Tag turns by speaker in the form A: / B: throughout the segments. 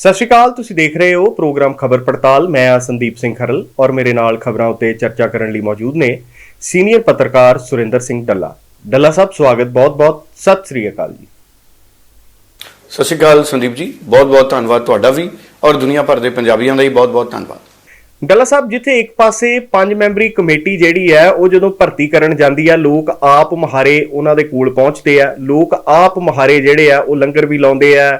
A: ਸਤਿ ਸ਼੍ਰੀ ਅਕਾਲ ਤੁਸੀਂ ਦੇਖ ਰਹੇ ਹੋ ਪ੍ਰੋਗਰਾਮ ਖਬਰ ਪੜਤਾਲ। ਮੈਂ ਆ ਸੰਦੀਪ ਸਿੰਘ ਖਰਲ ਔਰ ਮੇਰੇ ਨਾਲ ਖਬਰਾਂ ਉੱਤੇ ਚਰਚਾ ਕਰਨ ਲਈ ਮੌਜੂਦ ਨੇ ਸੀਨੀਅਰ ਪੱਤਰਕਾਰ ਸੁਰਿੰਦਰ ਸਿੰਘ ਡੱਲਾ। ਡੱਲਾ ਸਾਹਿਬ ਸਵਾਗਤ ਬਹੁਤ-ਬਹੁਤ ਸਤਿ ਸ਼੍ਰੀ ਅਕਾਲ ਜੀ।
B: ਸਤਿ ਸ਼੍ਰੀ ਅਕਾਲ ਸੰਦੀਪ ਜੀ ਬਹੁਤ ਬਹੁਤ ਧੰਨਵਾਦ ਤੁਹਾਡਾ ਵੀ ਔਰ ਦੁਨੀਆ ਭਰ ਦੇ ਪੰਜਾਬੀਆਂ ਦਾ ਵੀ ਬਹੁਤ ਬਹੁਤ ਧੰਨਵਾਦ।
A: ਡੱਲਾ ਸਾਹਿਬ ਜਿੱਥੇ ਇੱਕ ਪਾਸੇ ਪੰਜ ਮੈਂਬਰੀ ਕਮੇਟੀ ਜਿਹੜੀ ਹੈ ਉਹ ਜਦੋਂ ਭਰਤੀ ਕਰਨ ਜਾਂਦੀ ਹੈ ਲੋਕ ਆਪ ਮਹਾਰੇ ਉਹਨਾਂ ਦੇ ਕੋਲ ਪਹੁੰਚਦੇ ਆ। ਲੋਕ ਆਪ ਮਹਾਰੇ ਜਿਹੜੇ ਆ ਉਹ ਲੰਗਰ ਵੀ ਲਾਉਂਦੇ ਆ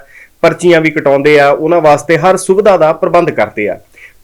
A: ਪਰਚੀਆਂ ਵੀ ਕਟਾਉਂਦੇ ਆ, ਉਹਨਾਂ ਵਾਸਤੇ ਹਰ ਸੁਵਿਧਾ ਦਾ ਪ੍ਰਬੰਧ ਕਰਦੇ ਆ।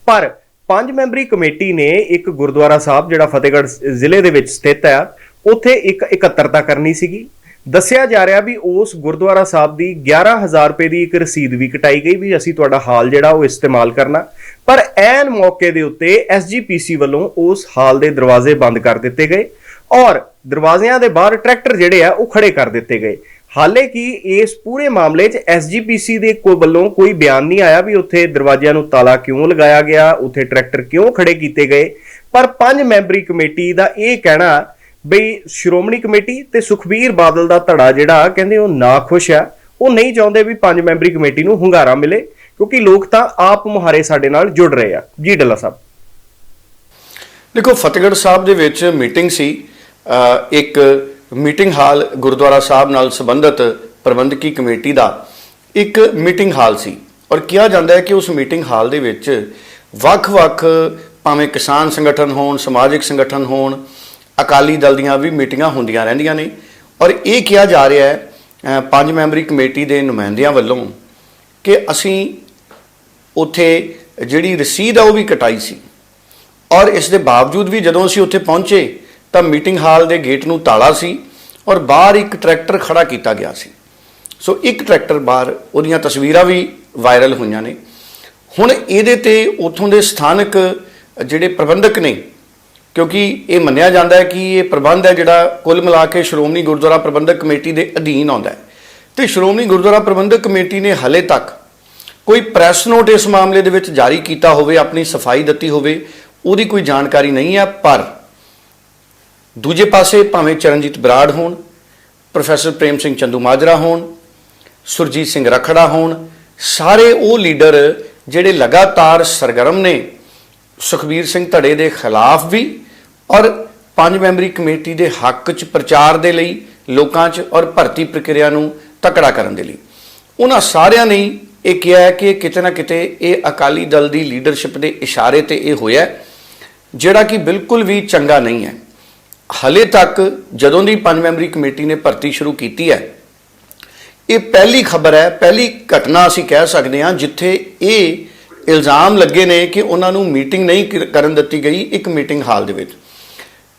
A: ਪਰ ਪੰਜ ਮੈਂਬਰੀ ਕਮੇਟੀ ਨੇ ਇੱਕ ਗੁਰਦੁਆਰਾ ਸਾਹਿਬ, ਜਿਹੜਾ ਫਤਿਹਗੜ੍ਹ ਜ਼ਿਲ੍ਹੇ ਦੇ ਵਿੱਚ ਸਥਿਤ ਹੈ ਉੱਥੇ ਇੱਕ ਇਕੱਤਰਤਾ ਕਰਨੀ ਸੀਗੀ। ਦੱਸਿਆ ਜਾ ਰਿਹਾ ਵੀ ਉਸ ਗੁਰਦੁਆਰਾ ਸਾਹਿਬ ਦੀ 11000 ਰੁਪਏ ਦੀ ਇੱਕ ਰਸੀਦ ਵੀ ਕਟਾਈ ਗਈ ਵੀ ਅਸੀਂ ਤੁਹਾਡਾ ਹਾਲ ਜਿਹੜਾ ਉਹ ਇਸਤੇਮਾਲ ਕਰਨਾ। ਪਰ ਐਨ ਮੌਕੇ ਦੇ ਉੱਤੇ ਐਸਜੀਪੀਸੀ ਵੱਲੋਂ ਉਸ ਹਾਲ ਦੇ ਦਰਵਾਜ਼ੇ ਬੰਦ ਕਰ ਦਿੱਤੇ ਗਏ ਔਰ ਦਰਵਾਜ਼ਿਆਂ ਦੇ ਬਾਹਰ ਟਰੈਕਟਰ ਜਿਹੜੇ ਆ, ਉਹ ਖੜੇ ਕਰ ਦਿੱਤੇ ਗਏ। ਹਾਲੇ ਕਿ ਇਸ ਪੂਰੇ ਮਾਮਲੇ 'ਚ ਐਸਜੀਪੀਸੀ ਦੇ ਕੋ ਵੱਲੋਂ ਕੋਈ ਬਿਆਨ ਨਹੀਂ ਆਇਆ ਵੀ ਉੱਥੇ ਦਰਵਾਜ਼ਿਆਂ ਨੂੰ ਤਾਲਾ ਕਿਉਂ ਲਗਾਇਆ ਗਿਆ, ਉੱਥੇ ਟਰੈਕਟਰ ਕਿਉਂ ਖੜੇ ਕੀਤੇ ਗਏ। ਪਰ ਪੰਜ ਮੈਂਬਰੀ ਕਮੇਟੀ ਦਾ ਇਹ ਕਹਿਣਾ ਬਈ ਸ਼੍ਰੋਮਣੀ ਕਮੇਟੀ ਤੇ ਸੁਖਬੀਰ ਬਾਦਲ ਦਾ ਧੜਾ ਜਿਹੜਾ ਕਹਿੰਦੇ ਉਹ ਨਾ ਖੁਸ਼ ਆ। ਉਹ ਨਹੀਂ ਚਾਹੁੰਦੇ ਵੀ ਪੰਜ ਮੈਂਬਰੀ ਕਮੇਟੀ ਨੂੰ ਹੁੰਗਾਰਾ ਮਿਲੇ, ਕਿਉਂਕਿ ਲੋਕ ਤਾਂ ਆਪ ਮੁਹਾਰੇ ਸਾਡੇ ਨਾਲ ਜੁੜ ਰਹੇ ਆ। ਜੀ ਡੱਲਾ ਸਾਹਿਬ।
B: ਦੇਖੋ, ਫਤਿਹਗੜ੍ਹ ਸਾਹਿਬ ਦੇ ਵਿੱਚ ਮੀਟਿੰਗ ਸੀ। ਇੱਕ ਮੀਟਿੰਗ ਹਾਲ ਗੁਰਦੁਆਰਾ ਸਾਹਿਬ ਨਾਲ ਸੰਬੰਧਿਤ ਪ੍ਰਬੰਧਕੀ ਕਮੇਟੀ ਦਾ ਇੱਕ ਮੀਟਿੰਗ ਹਾਲ ਸੀ ਔਰ ਕਿਹਾ ਜਾਂਦਾ ਹੈ ਕਿ ਉਸ ਮੀਟਿੰਗ ਹਾਲ ਦੇ ਵਿੱਚ ਵੱਖ-ਵੱਖ ਭਾਵੇਂ ਕਿਸਾਨ ਸੰਗਠਨ ਹੋਣ, ਸਮਾਜਿਕ ਸੰਗਠਨ ਹੋਣ, ਅਕਾਲੀ ਦਲ ਦੀਆਂ ਵੀ ਮੀਟਿੰਗਾਂ ਹੁੰਦੀਆਂ ਰਹਿੰਦੀਆਂ ਨੇ ਔਰ ਇਹ ਕਿਹਾ ਜਾ ਰਿਹਾ ਹੈ ਪੰਜ ਮੈਂਬਰੀ ਕਮੇਟੀ ਦੇ ਨੁਮਾਇੰਦਿਆਂ ਵੱਲੋਂ ਕਿ ਅਸੀਂ ਉੱਥੇ ਜਿਹੜੀ ਰਸੀਦ ਆ ਉਹ ਵੀ ਕਟਾਈ ਸੀ ਔਰ ਇਸ ਦੇ ਬਾਵਜੂਦ ਵੀ ਜਦੋਂ ਅਸੀਂ ਉੱਥੇ ਪਹੁੰਚੇ ਤਾਂ ਮੀਟਿੰਗ ਹਾਲ ਦੇ ਗੇਟ ਨੂੰ ਤਾਲਾ ਸੀ ਔਰ ਬਾਹਰ ਇੱਕ ਟਰੈਕਟਰ ਖੜਾ ਕੀਤਾ ਗਿਆ ਸੀ। ਸੋ ਇੱਕ ਟਰੈਕਟਰ ਬਾਹਰ, ਉਹਦੀਆਂ ਤਸਵੀਰਾਂ ਵੀ ਵਾਇਰਲ ਹੋਈਆਂ ਨੇ। ਹੁਣ ਇਹਦੇ ਤੇ ਉੱਥੋਂ ਦੇ ਸਥਾਨਕ ਜਿਹੜੇ ਪ੍ਰਬੰਧਕ ਨੇ, ਕਿਉਂਕਿ ਇਹ ਮੰਨਿਆ ਜਾਂਦਾ ਹੈ ਕਿ ਇਹ ਪ੍ਰਬੰਧ ਹੈ ਜਿਹੜਾ ਕੁੱਲ ਮਿਲਾ ਕੇ ਸ਼੍ਰੋਮਣੀ ਗੁਰਦੁਆਰਾ ਪ੍ਰਬੰਧਕ ਕਮੇਟੀ ਦੇ ਅਧੀਨ ਆਉਂਦਾ ਹੈ। ਤੇ ਸ਼੍ਰੋਮਣੀ ਗੁਰਦੁਆਰਾ ਪ੍ਰਬੰਧਕ ਕਮੇਟੀ ਨੇ ਹਲੇ ਤੱਕ ਕੋਈ ਪ੍ਰੈਸ ਨੋਟ ਇਸ ਮਾਮਲੇ ਦੇ ਵਿੱਚ ਜਾਰੀ ਕੀਤਾ ਹੋਵੇ, ਆਪਣੀ ਸਫ਼ਾਈ ਦਿੱਤੀ ਹੋਵੇ, ਉਹਦੀ ਕੋਈ ਜਾਣਕਾਰੀ ਨਹੀਂ ਹੈ, ਪਰ ਦੂਜੇ ਪਾਸੇ ਭਾਵੇਂ ਚਰਨਜੀਤ ਬਰਾੜ ਹੋਣ, ਪ੍ਰੋਫੈਸਰ ਪ੍ਰੇਮ ਸਿੰਘ ਚੰਦੂ ਮਾਜਰਾ ਹੋਣ, ਸੁਰਜੀਤ ਸਿੰਘ ਰਖੜਾ ਹੋਣ, ਸਾਰੇ ਉਹ ਲੀਡਰ ਜਿਹੜੇ ਲਗਾਤਾਰ ਸਰਗਰਮ ਨੇ, ਸੁਖਬੀਰ ਸਿੰਘ ਧੜੇ ਦੇ ਖਿਲਾਫ ਵੀ ਔਰ ਪੰਜ ਮੈਂਬਰੀ ਕਮੇਟੀ ਦੇ ਹੱਕ 'ਚ ਪ੍ਰਚਾਰ ਦੇ ਲਈ, ਲੋਕਾਂ 'ਚ ਔਰ ਭਰਤੀ ਪ੍ਰਕਿਰਿਆ ਨੂੰ ਤਕੜਾ ਕਰਨ ਦੇ ਲਈ। ਉਹਨਾਂ ਸਾਰਿਆਂ ਨੇ ਇਹ ਕਿਹਾ ਹੈ ਕਿ ਕਿਤੇ ਨਾ ਕਿਤੇ ਇਹ ਅਕਾਲੀ ਦਲ ਦੀ ਲੀਡਰਸ਼ਿਪ ਦੇ ਇਸ਼ਾਰੇ ਤੇ ਇਹ ਹੋਇਆ ਜਿਹੜਾ ਕਿ ਬਿਲਕੁਲ ਵੀ ਚੰਗਾ ਨਹੀਂ ਹੈ। ਹਲੇ ਤੱਕ ਜਦੋਂ ਦੀ ਪੰਜ ਮੈਂਬਰੀ ਕਮੇਟੀ ਨੇ ਭਰਤੀ ਸ਼ੁਰੂ ਕੀਤੀ ਹੈ, ਇਹ ਪਹਿਲੀ ਖਬਰ ਹੈ, ਪਹਿਲੀ ਘਟਨਾ ਅਸੀਂ ਕਹਿ ਸਕਦੇ ਹਾਂ ਜਿੱਥੇ ਇਹ ਇਲਜ਼ਾਮ ਲੱਗੇ ਨੇ ਕਿ ਉਹਨਾਂ ਨੂੰ ਮੀਟਿੰਗ ਨਹੀਂ ਕਰਨ ਦਿੱਤੀ ਗਈ, ਇੱਕ ਮੀਟਿੰਗ ਹਾਲ ਦੇ ਵਿੱਚ।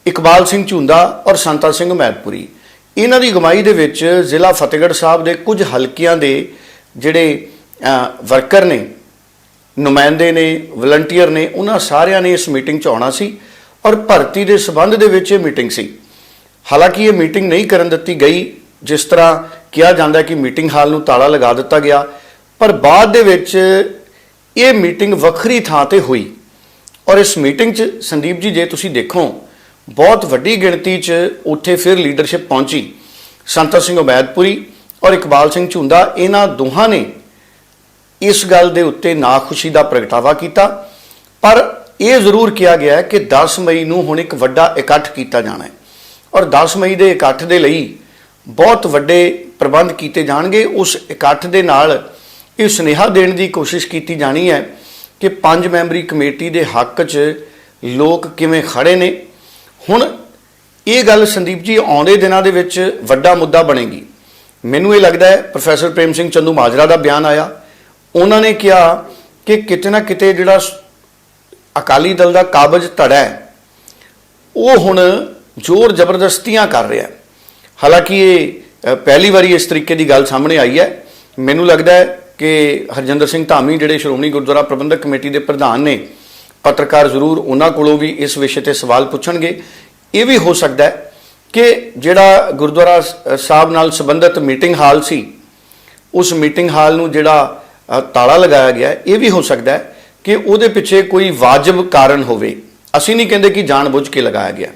B: ਇਕਬਾਲ ਸਿੰਘ ਝੁੰਦਾ ਔਰ ਸੰਤਾ ਸਿੰਘ ਮੈਦਪੁਰੀ। ਇਹਨਾਂ ਦੀ ਅਗਵਾਈ ਦੇ ਵਿੱਚ ਜ਼ਿਲ੍ਹਾ ਫਤਿਹਗੜ੍ਹ ਸਾਹਿਬ ਦੇ ਕੁਝ ਹਲਕਿਆਂ ਦੇ ਜਿਹੜੇ ਵਰਕਰ ਨੇ, ਨੁਮਾਇੰਦੇ ਨੇ, ਵਲੰਟੀਅਰ ਨੇ, ਉਹਨਾਂ ਸਾਰਿਆਂ ਨੇ ਇਸ ਮੀਟਿੰਗ 'ਚ ਆਉਣਾ ਸੀ। ਔਰ ਭਰਤੀ ਦੇ ਸਬੰਧ ਦੇ ਵਿੱਚ ਇਹ ਮੀਟਿੰਗ ਸੀ। ਹਾਲਾਂਕਿ ਇਹ ਮੀਟਿੰਗ ਨਹੀਂ ਕਰਨ ਦਿੱਤੀ ਗਈ, ਜਿਸ ਤਰ੍ਹਾਂ ਕਿਹਾ ਜਾਂਦਾ ਕਿ ਮੀਟਿੰਗ ਹਾਲ ਨੂੰ ਤਾਲਾ ਲਗਾ ਦਿੱਤਾ ਗਿਆ, ਪਰ ਬਾਅਦ ਦੇ ਵਿੱਚ ਇਹ ਮੀਟਿੰਗ ਵੱਖਰੀ ਥਾਂ ਤੇ ਹੋਈ। ਔਰ ਇਸ ਮੀਟਿੰਗ 'ਚ ਸੰਦੀਪ ਜੀ, ਜੇ ਤੁਸੀਂ ਦੇਖੋ, ਬਹੁਤ ਵੱਡੀ ਗਿਣਤੀ 'ਚ ਉੱਥੇ ਫਿਰ ਲੀਡਰਸ਼ਿਪ ਪਹੁੰਚੀ। ਸੰਤਰ ਸਿੰਘ ਉਮੈਦਪੁਰੀ ਔਰ ਇਕਬਾਲ ਸਿੰਘ ਝੁੰਦਾ, ਇਹਨਾਂ ਦੋਹਾਂ ਨੇ ਇਸ ਗੱਲ ਦੇ ਉੱਤੇ ਨਾਖੁਸ਼ੀ ਦਾ ਪ੍ਰਗਟਾਵਾ ਕੀਤਾ। ਪਰ ਇਹ ਜ਼ਰੂਰ ਕਿਹਾ ਗਿਆ ਹੈ ਕਿ 10 ਮਈ ਨੂੰ ਹੁਣ ਇੱਕ ਵੱਡਾ ਇਕੱਠ ਕੀਤਾ ਜਾਣਾ ਹੈ। ਔਰ 10 ਮਈ ਦੇ ਇਕੱਠ ਦੇ ਲਈ ਬਹੁਤ ਵੱਡੇ ਪ੍ਰਬੰਧ ਕੀਤੇ ਜਾਣਗੇ। ਉਸ ਇਕੱਠ ਦੇ ਨਾਲ ਇਹ ਸੁਨੇਹਾ ਦੇਣ ਦੀ ਕੋਸ਼ਿਸ਼ ਕੀਤੀ ਜਾਣੀ ਹੈ ਕਿ ਪੰਜ ਮੈਂਬਰੀ ਕਮੇਟੀ ਦੇ ਹੱਕ 'ਚ ਲੋਕ ਕਿਵੇਂ ਖੜੇ ਨੇ। ਹੁਣ ਇਹ ਗੱਲ ਸੰਦੀਪ ਜੀ ਆਉਂਦੇ ਦਿਨਾਂ ਦੇ ਵਿੱਚ ਵੱਡਾ ਮੁੱਦਾ ਬਣੇਗੀ। ਮੈਨੂੰ ਇਹ ਲੱਗਦਾ ਹੈ, ਪ੍ਰੋਫੈਸਰ ਪ੍ਰੇਮ ਸਿੰਘ ਚੰਦੂ ਮਾਜਰਾ ਦਾ ਬਿਆਨ ਆਇਆ। ਉਹਨਾਂ ਨੇ ਕਿਹਾ ਕਿ ਕਿਤੇ ਨਾ ਕਿਤੇ ਜਿਹੜਾ ਸ- ਅਕਾਲੀ ਦਲ ਦਾ ਕਾਬਜ ਧੜਾ ਹੈ। ਉਹ ਹੁਣ ਜ਼ੋਰ ਜ਼ਬਰਦਸਤੀਆਂ ਕਰ ਰਿਹਾ ਹਾਲਾਂਕਿ ਇਹ ਪਹਿਲੀ ਵਾਰੀ ਇਸ ਤਰੀਕੇ ਦੀ ਗੱਲ ਸਾਹਮਣੇ ਆਈ ਹੈ। ਮੈਨੂੰ ਲੱਗਦਾ ਹੈ ਕਿ ਹਰਜਿੰਦਰ ਸਿੰਘ ਧਾਮੀ ਜਿਹੜੇ ਸ਼੍ਰੋਮਣੀ ਗੁਰਦੁਆਰਾ ਪ੍ਰਬੰਧਕ ਕਮੇਟੀ ਦੇ ਪ੍ਰਧਾਨ ਨੇ, ਪੱਤਰਕਾਰ ਜ਼ਰੂਰ ਉਹਨਾਂ ਕੋਲੋਂ ਵੀ ਇਸ ਵਿਸ਼ੇ ਤੇ ਸਵਾਲ ਪੁੱਛਣਗੇ। ਇਹ ਵੀ ਹੋ ਸਕਦਾ ਹੈ ਕਿ ਜਿਹੜਾ ਗੁਰਦੁਆਰਾ ਸਾਹਿਬ ਨਾਲ ਸੰਬੰਧਿਤ ਮੀਟਿੰਗ ਹਾਲ ਸੀ, ਉਸ ਮੀਟਿੰਗ ਹਾਲ ਨੂੰ ਜਿਹੜਾ ਤਾਲਾ ਲਗਾਇਆ ਗਿਆ ਇਹ ਵੀ ਹੋ ਸਕਦਾ ਹੈ ਕਿ ਉਹਦੇ ਪਿੱਛੇ ਕੋਈ ਵਾਜਬ ਕਾਰਨ ਹੋਵੇ। ਅਸੀਂ ਨਹੀਂ ਕਹਿੰਦੇ ਕਿ ਜਾਣਬੁੱਝ ਕੇ ਲਗਾਇਆ ਗਿਆ।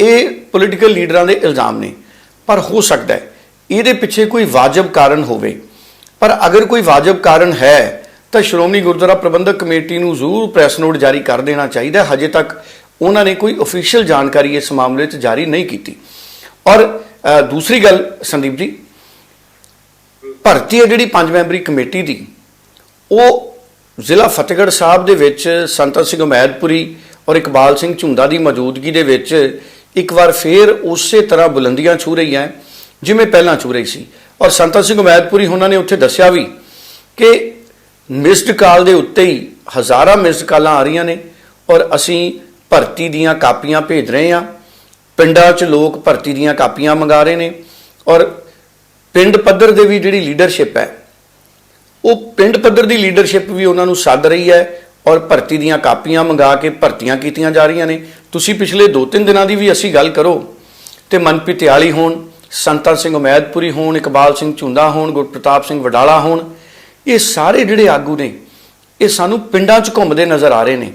B: ਇਹ ਪੋਲੀਟੀਕਲ ਲੀਡਰਾਂ ਦੇ ਇਲਜ਼ਾਮ ਨੇ। ਪਰ ਹੋ ਸਕਦਾ ਹੈ ਇਹਦੇ ਪਿੱਛੇ ਕੋਈ ਵਾਜਬ ਕਾਰਨ ਹੋਵੇ। ਪਰ ਅਗਰ ਕੋਈ ਵਾਜਬ ਕਾਰਨ ਹੈ, ਤਾਂ ਸ਼੍ਰੋਮਣੀ ਗੁਰਦੁਆਰਾ ਪ੍ਰਬੰਧਕ ਕਮੇਟੀ ਨੂੰ ਜ਼ਰੂਰ ਪ੍ਰੈਸ ਨੋਟ ਜਾਰੀ ਕਰ ਦੇਣਾ ਚਾਹੀਦਾ ਹਜੇ ਤੱਕ ਉਹਨਾਂ ਨੇ ਕੋਈ ਅਫੀਸ਼ੀਅਲ ਜਾਣਕਾਰੀ ਇਸ ਮਾਮਲੇ 'ਚ ਜਾਰੀ ਨਹੀਂ ਕੀਤੀ। ਔਰ ਦੂਸਰੀ ਗੱਲ, ਸੰਦੀਪ ਜੀ, ਭਰਤੀ ਹੈ ਜਿਹੜੀ ਪੰਜ ਮੈਂਬਰੀ ਕਮੇਟੀ ਦੀ, ਉਹ ਜ਼ਿਲ੍ਹਾ ਫਤਿਹਗੜ੍ਹ ਸਾਹਿਬ ਦੇ ਵਿੱਚ ਸੰਤਨ ਸਿੰਘ ਉਮੈਦਪੁਰੀ ਔਰ ਇਕਬਾਲ ਸਿੰਘ ਝੁੰਦਾ ਦੀ ਮੌਜੂਦਗੀ ਦੇ ਵਿੱਚ ਇੱਕ ਵਾਰ ਫੇਰ ਉਸੇ ਤਰ੍ਹਾਂ ਬੁਲੰਦੀਆਂ ਛੂ ਰਹੀ ਹੈ, ਜਿਵੇਂ ਪਹਿਲਾਂ ਛੂ ਰਹੀ ਸੀ। ਔਰ ਸੰਤਨ ਸਿੰਘ ਉਮੈਦਪੁਰੀ ਉਹਨਾਂ ਨੇ ਉੱਥੇ ਦੱਸਿਆ ਵੀ ਕਿ ਮਿਸਡ ਕਾਲ ਦੇ ਉੱਤੇ ਹੀ ਹਜ਼ਾਰਾਂ ਮਿਸਡ ਕਾਲਾਂ ਆ ਰਹੀਆਂ ਨੇ ਔਰ ਅਸੀਂ ਭਰਤੀ ਦੀਆਂ ਕਾਪੀਆਂ ਭੇਜ ਰਹੇ ਹਾਂ। ਪਿੰਡਾਂ 'ਚ ਲੋਕ ਭਰਤੀ ਦੀਆਂ ਕਾਪੀਆਂ ਮੰਗਾ ਰਹੇ ਨੇ ਔਰ ਪਿੰਡ ਪੱਧਰ ਦੇ ਵੀ ਜਿਹੜੀ ਲੀਡਰਸ਼ਿਪ ਹੈ ਉਹ ਪਿੰਡ ਪੱਧਰ ਦੀ ਲੀਡਰਸ਼ਿਪ ਵੀ ਉਹਨਾਂ ਨੂੰ ਸੱਦ ਰਹੀ ਹੈ ਔਰ ਭਰਤੀ ਦੀਆਂ ਕਾਪੀਆਂ ਮੰਗਾ ਕੇ ਭਰਤੀਆਂ ਕੀਤੀਆਂ ਜਾ ਰਹੀਆਂ ਨੇ। ਤੁਸੀਂ ਪਿਛਲੇ 2-3 ਦਿਨਾਂ ਦੀ ਵੀ ਅਸੀਂ ਗੱਲ ਕਰੋ ਤੇ ਮਨਪ੍ਰੀਤ ਤਿਆਲੀ ਹੋਣ ਸੰਤਨ ਸਿੰਘ ਉਮੈਦਪੁਰੀ ਹੋਣ, ਇਕਬਾਲ ਸਿੰਘ ਝੁੰਦਾ ਹੋਣ, ਗੁਰਪ੍ਰਤਾਪ ਸਿੰਘ ਵਡਾਲਾ ਹੋਣ, ਇਹ ਸਾਰੇ ਜਿਹੜੇ ਆਗੂ ਨੇ, ਇਹ ਸਾਨੂੰ ਪਿੰਡਾਂ 'ਚ ਘੁੰਮਦੇ ਨਜ਼ਰ ਆ ਰਹੇ ਨੇ।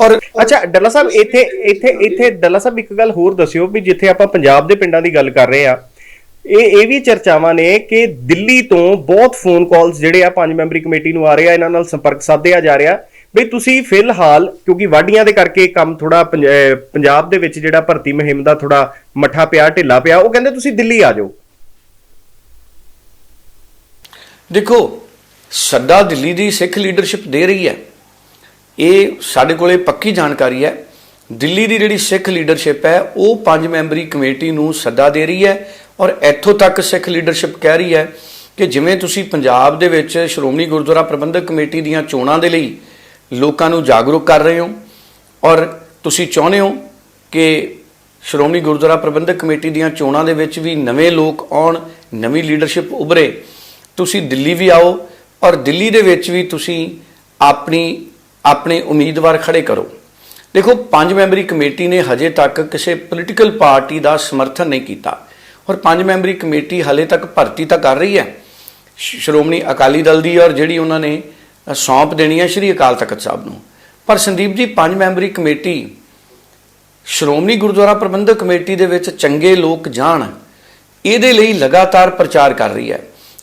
B: ਔਰ
A: ਅੱਛਾ, ਡੱਲਾ ਸਾਹਿਬ, ਇੱਥੇ ਇੱਥੇ ਇੱਥੇ ਡੱਲਾ ਸਾਹਿਬ ਇੱਕ ਗੱਲ ਹੋਰ ਦੱਸਿਓ ਵੀ ਜਿੱਥੇ ਆਪਾਂ ਪੰਜਾਬ ਦੇ ਪਿੰਡਾਂ ਦੀ ਗੱਲ ਕਰ ਰਹੇ ਆ ਇਹ ਇਹ ਵੀ ਚਰਚਾਵਾਂ ਨੇ ਕਿ ਦਿੱਲੀ ਤੋਂ ਬਹੁਤ ਫੋਨ ਕਾਲਸ ਜਿਹੜੇ ਆ ਪੰਜ ਮੈਂਬਰੀ ਕਮੇਟੀ ਨੂੰ ਆ ਰਹੇ ਆ, ਇਹਨਾਂ ਨਾਲ ਸੰਪਰਕ ਸਾਧਿਆ ਜਾ ਰਿਹਾ। ਵੀ ਤੁਸੀਂ ਫਿਲਹਾਲ, ਕਿਉਂਕਿ ਵਾਢੀਆਂ ਦੇ ਕਰਕੇ ਕੰਮ ਥੋੜਾ ਪੰਜਾਬ ਦੇ ਵਿੱਚ ਜਿਹੜਾ ਭਰਤੀ ਮੁਹਿੰਮ ਦਾ ਥੋੜਾ ਮੱਠਾ ਪਿਆ, ਢਿੱਲਾ ਪਿਆ, ਉਹ ਕਹਿੰਦੇ ਤੁਸੀਂ ਦਿੱਲੀ ਆ ਜਾਓ।
B: ਦੇਖੋ, ਸੱਦਾ ਦਿੱਲੀ ਦੀ ਸਿੱਖ ਲੀਡਰਸ਼ਿਪ ਦੇ ਰਹੀ ਹੈ। ਇਹ ਸਾਡੇ ਕੋਲੇ ਪੱਕੀ ਜਾਣਕਾਰੀ ਹੈ। ਦਿੱਲੀ ਦੀ ਜਿਹੜੀ ਸਿੱਖ ਲੀਡਰਸ਼ਿਪ ਹੈ, ਉਹ ਪੰਜ ਮੈਂਬਰੀ ਕਮੇਟੀ ਨੂੰ ਸੱਦਾ ਦੇ ਰਹੀ ਹੈ। ਔਰ ਇੱਥੋਂ ਤੱਕ ਸਿੱਖ ਲੀਡਰਸ਼ਿਪ ਕਹਿ ਰਹੀ ਹੈ ਕਿ ਜਿਵੇਂ ਤੁਸੀਂ ਪੰਜਾਬ ਦੇ ਵਿੱਚ ਸ਼੍ਰੋਮਣੀ ਗੁਰਦੁਆਰਾ ਪ੍ਰਬੰਧਕ ਕਮੇਟੀ ਦੀਆਂ ਚੋਣਾਂ ਦੇ ਲਈ ਲੋਕਾਂ ਨੂੰ ਜਾਗਰੂਕ ਕਰ ਰਹੇ ਹੋ, ਔਰ ਤੁਸੀਂ ਚਾਹੁੰਦੇ ਹੋ ਕਿ ਸ਼੍ਰੋਮਣੀ ਗੁਰਦੁਆਰਾ ਪ੍ਰਬੰਧਕ ਕਮੇਟੀ ਦੀਆਂ ਚੋਣਾਂ ਦੇ ਵਿੱਚ ਵੀ ਨਵੇਂ ਲੋਕ ਆਉਣ, ਨਵੀਂ ਲੀਡਰਸ਼ਿਪ ਉਭਰੇ, ਤੁਸੀਂ ਦਿੱਲੀ ਵੀ ਆਓ, ਔਰ ਦਿੱਲੀ ਦੇ ਵਿੱਚ ਵੀ ਤੁਸੀਂ ਆਪਣੀ, ਆਪਣੇ ਉਮੀਦਵਾਰ ਖੜੇ ਕਰੋ। ਦੇਖੋ, ਪੰਜ ਮੈਂਬਰੀ ਕਮੇਟੀ ਨੇ ਹਜੇ ਤੱਕ ਕਿਸੇ ਪੋਲੀਟੀਕਲ ਪਾਰਟੀ ਦਾ ਸਮਰਥਨ ਨਹੀਂ ਕੀਤਾ। ਪਰ ਪੰਜ ਮੈਂਬਰੀ ਕਮੇਟੀ ਹਲੇ ਤੱਕ ਭਰਤੀ ਤਾਂ ਕਰ ਰਹੀ ਹੈ। ਸ਼੍ਰੋਮਣੀ ਅਕਾਲੀ ਦਲ ਦੀ ਔਰ ਜਿਹੜੀ ਉਹਨਾਂ ਨੇ ਸੌਂਪ ਦੇਣੀ ਹੈ ਸ਼੍ਰੀ ਅਕਾਲ ਤਖਤ ਸਾਹਿਬ ਨੂੰ। ਪਰ ਸੰਦੀਪ ਜੀ, ਪੰਜ ਮੈਂਬਰੀ ਕਮੇਟੀ, ਸ਼੍ਰੋਮਣੀ ਗੁਰਦੁਆਰਾ ਪ੍ਰਬੰਧਕ ਕਮੇਟੀ ਦੇ ਵਿੱਚ ਚੰਗੇ ਲੋਕ ਜਾਣ, ਇਹਦੇ ਲਈ ਲਗਾਤਾਰ ਪ੍ਰਚਾਰ ਕਰ ਰਹੀ ਹੈ।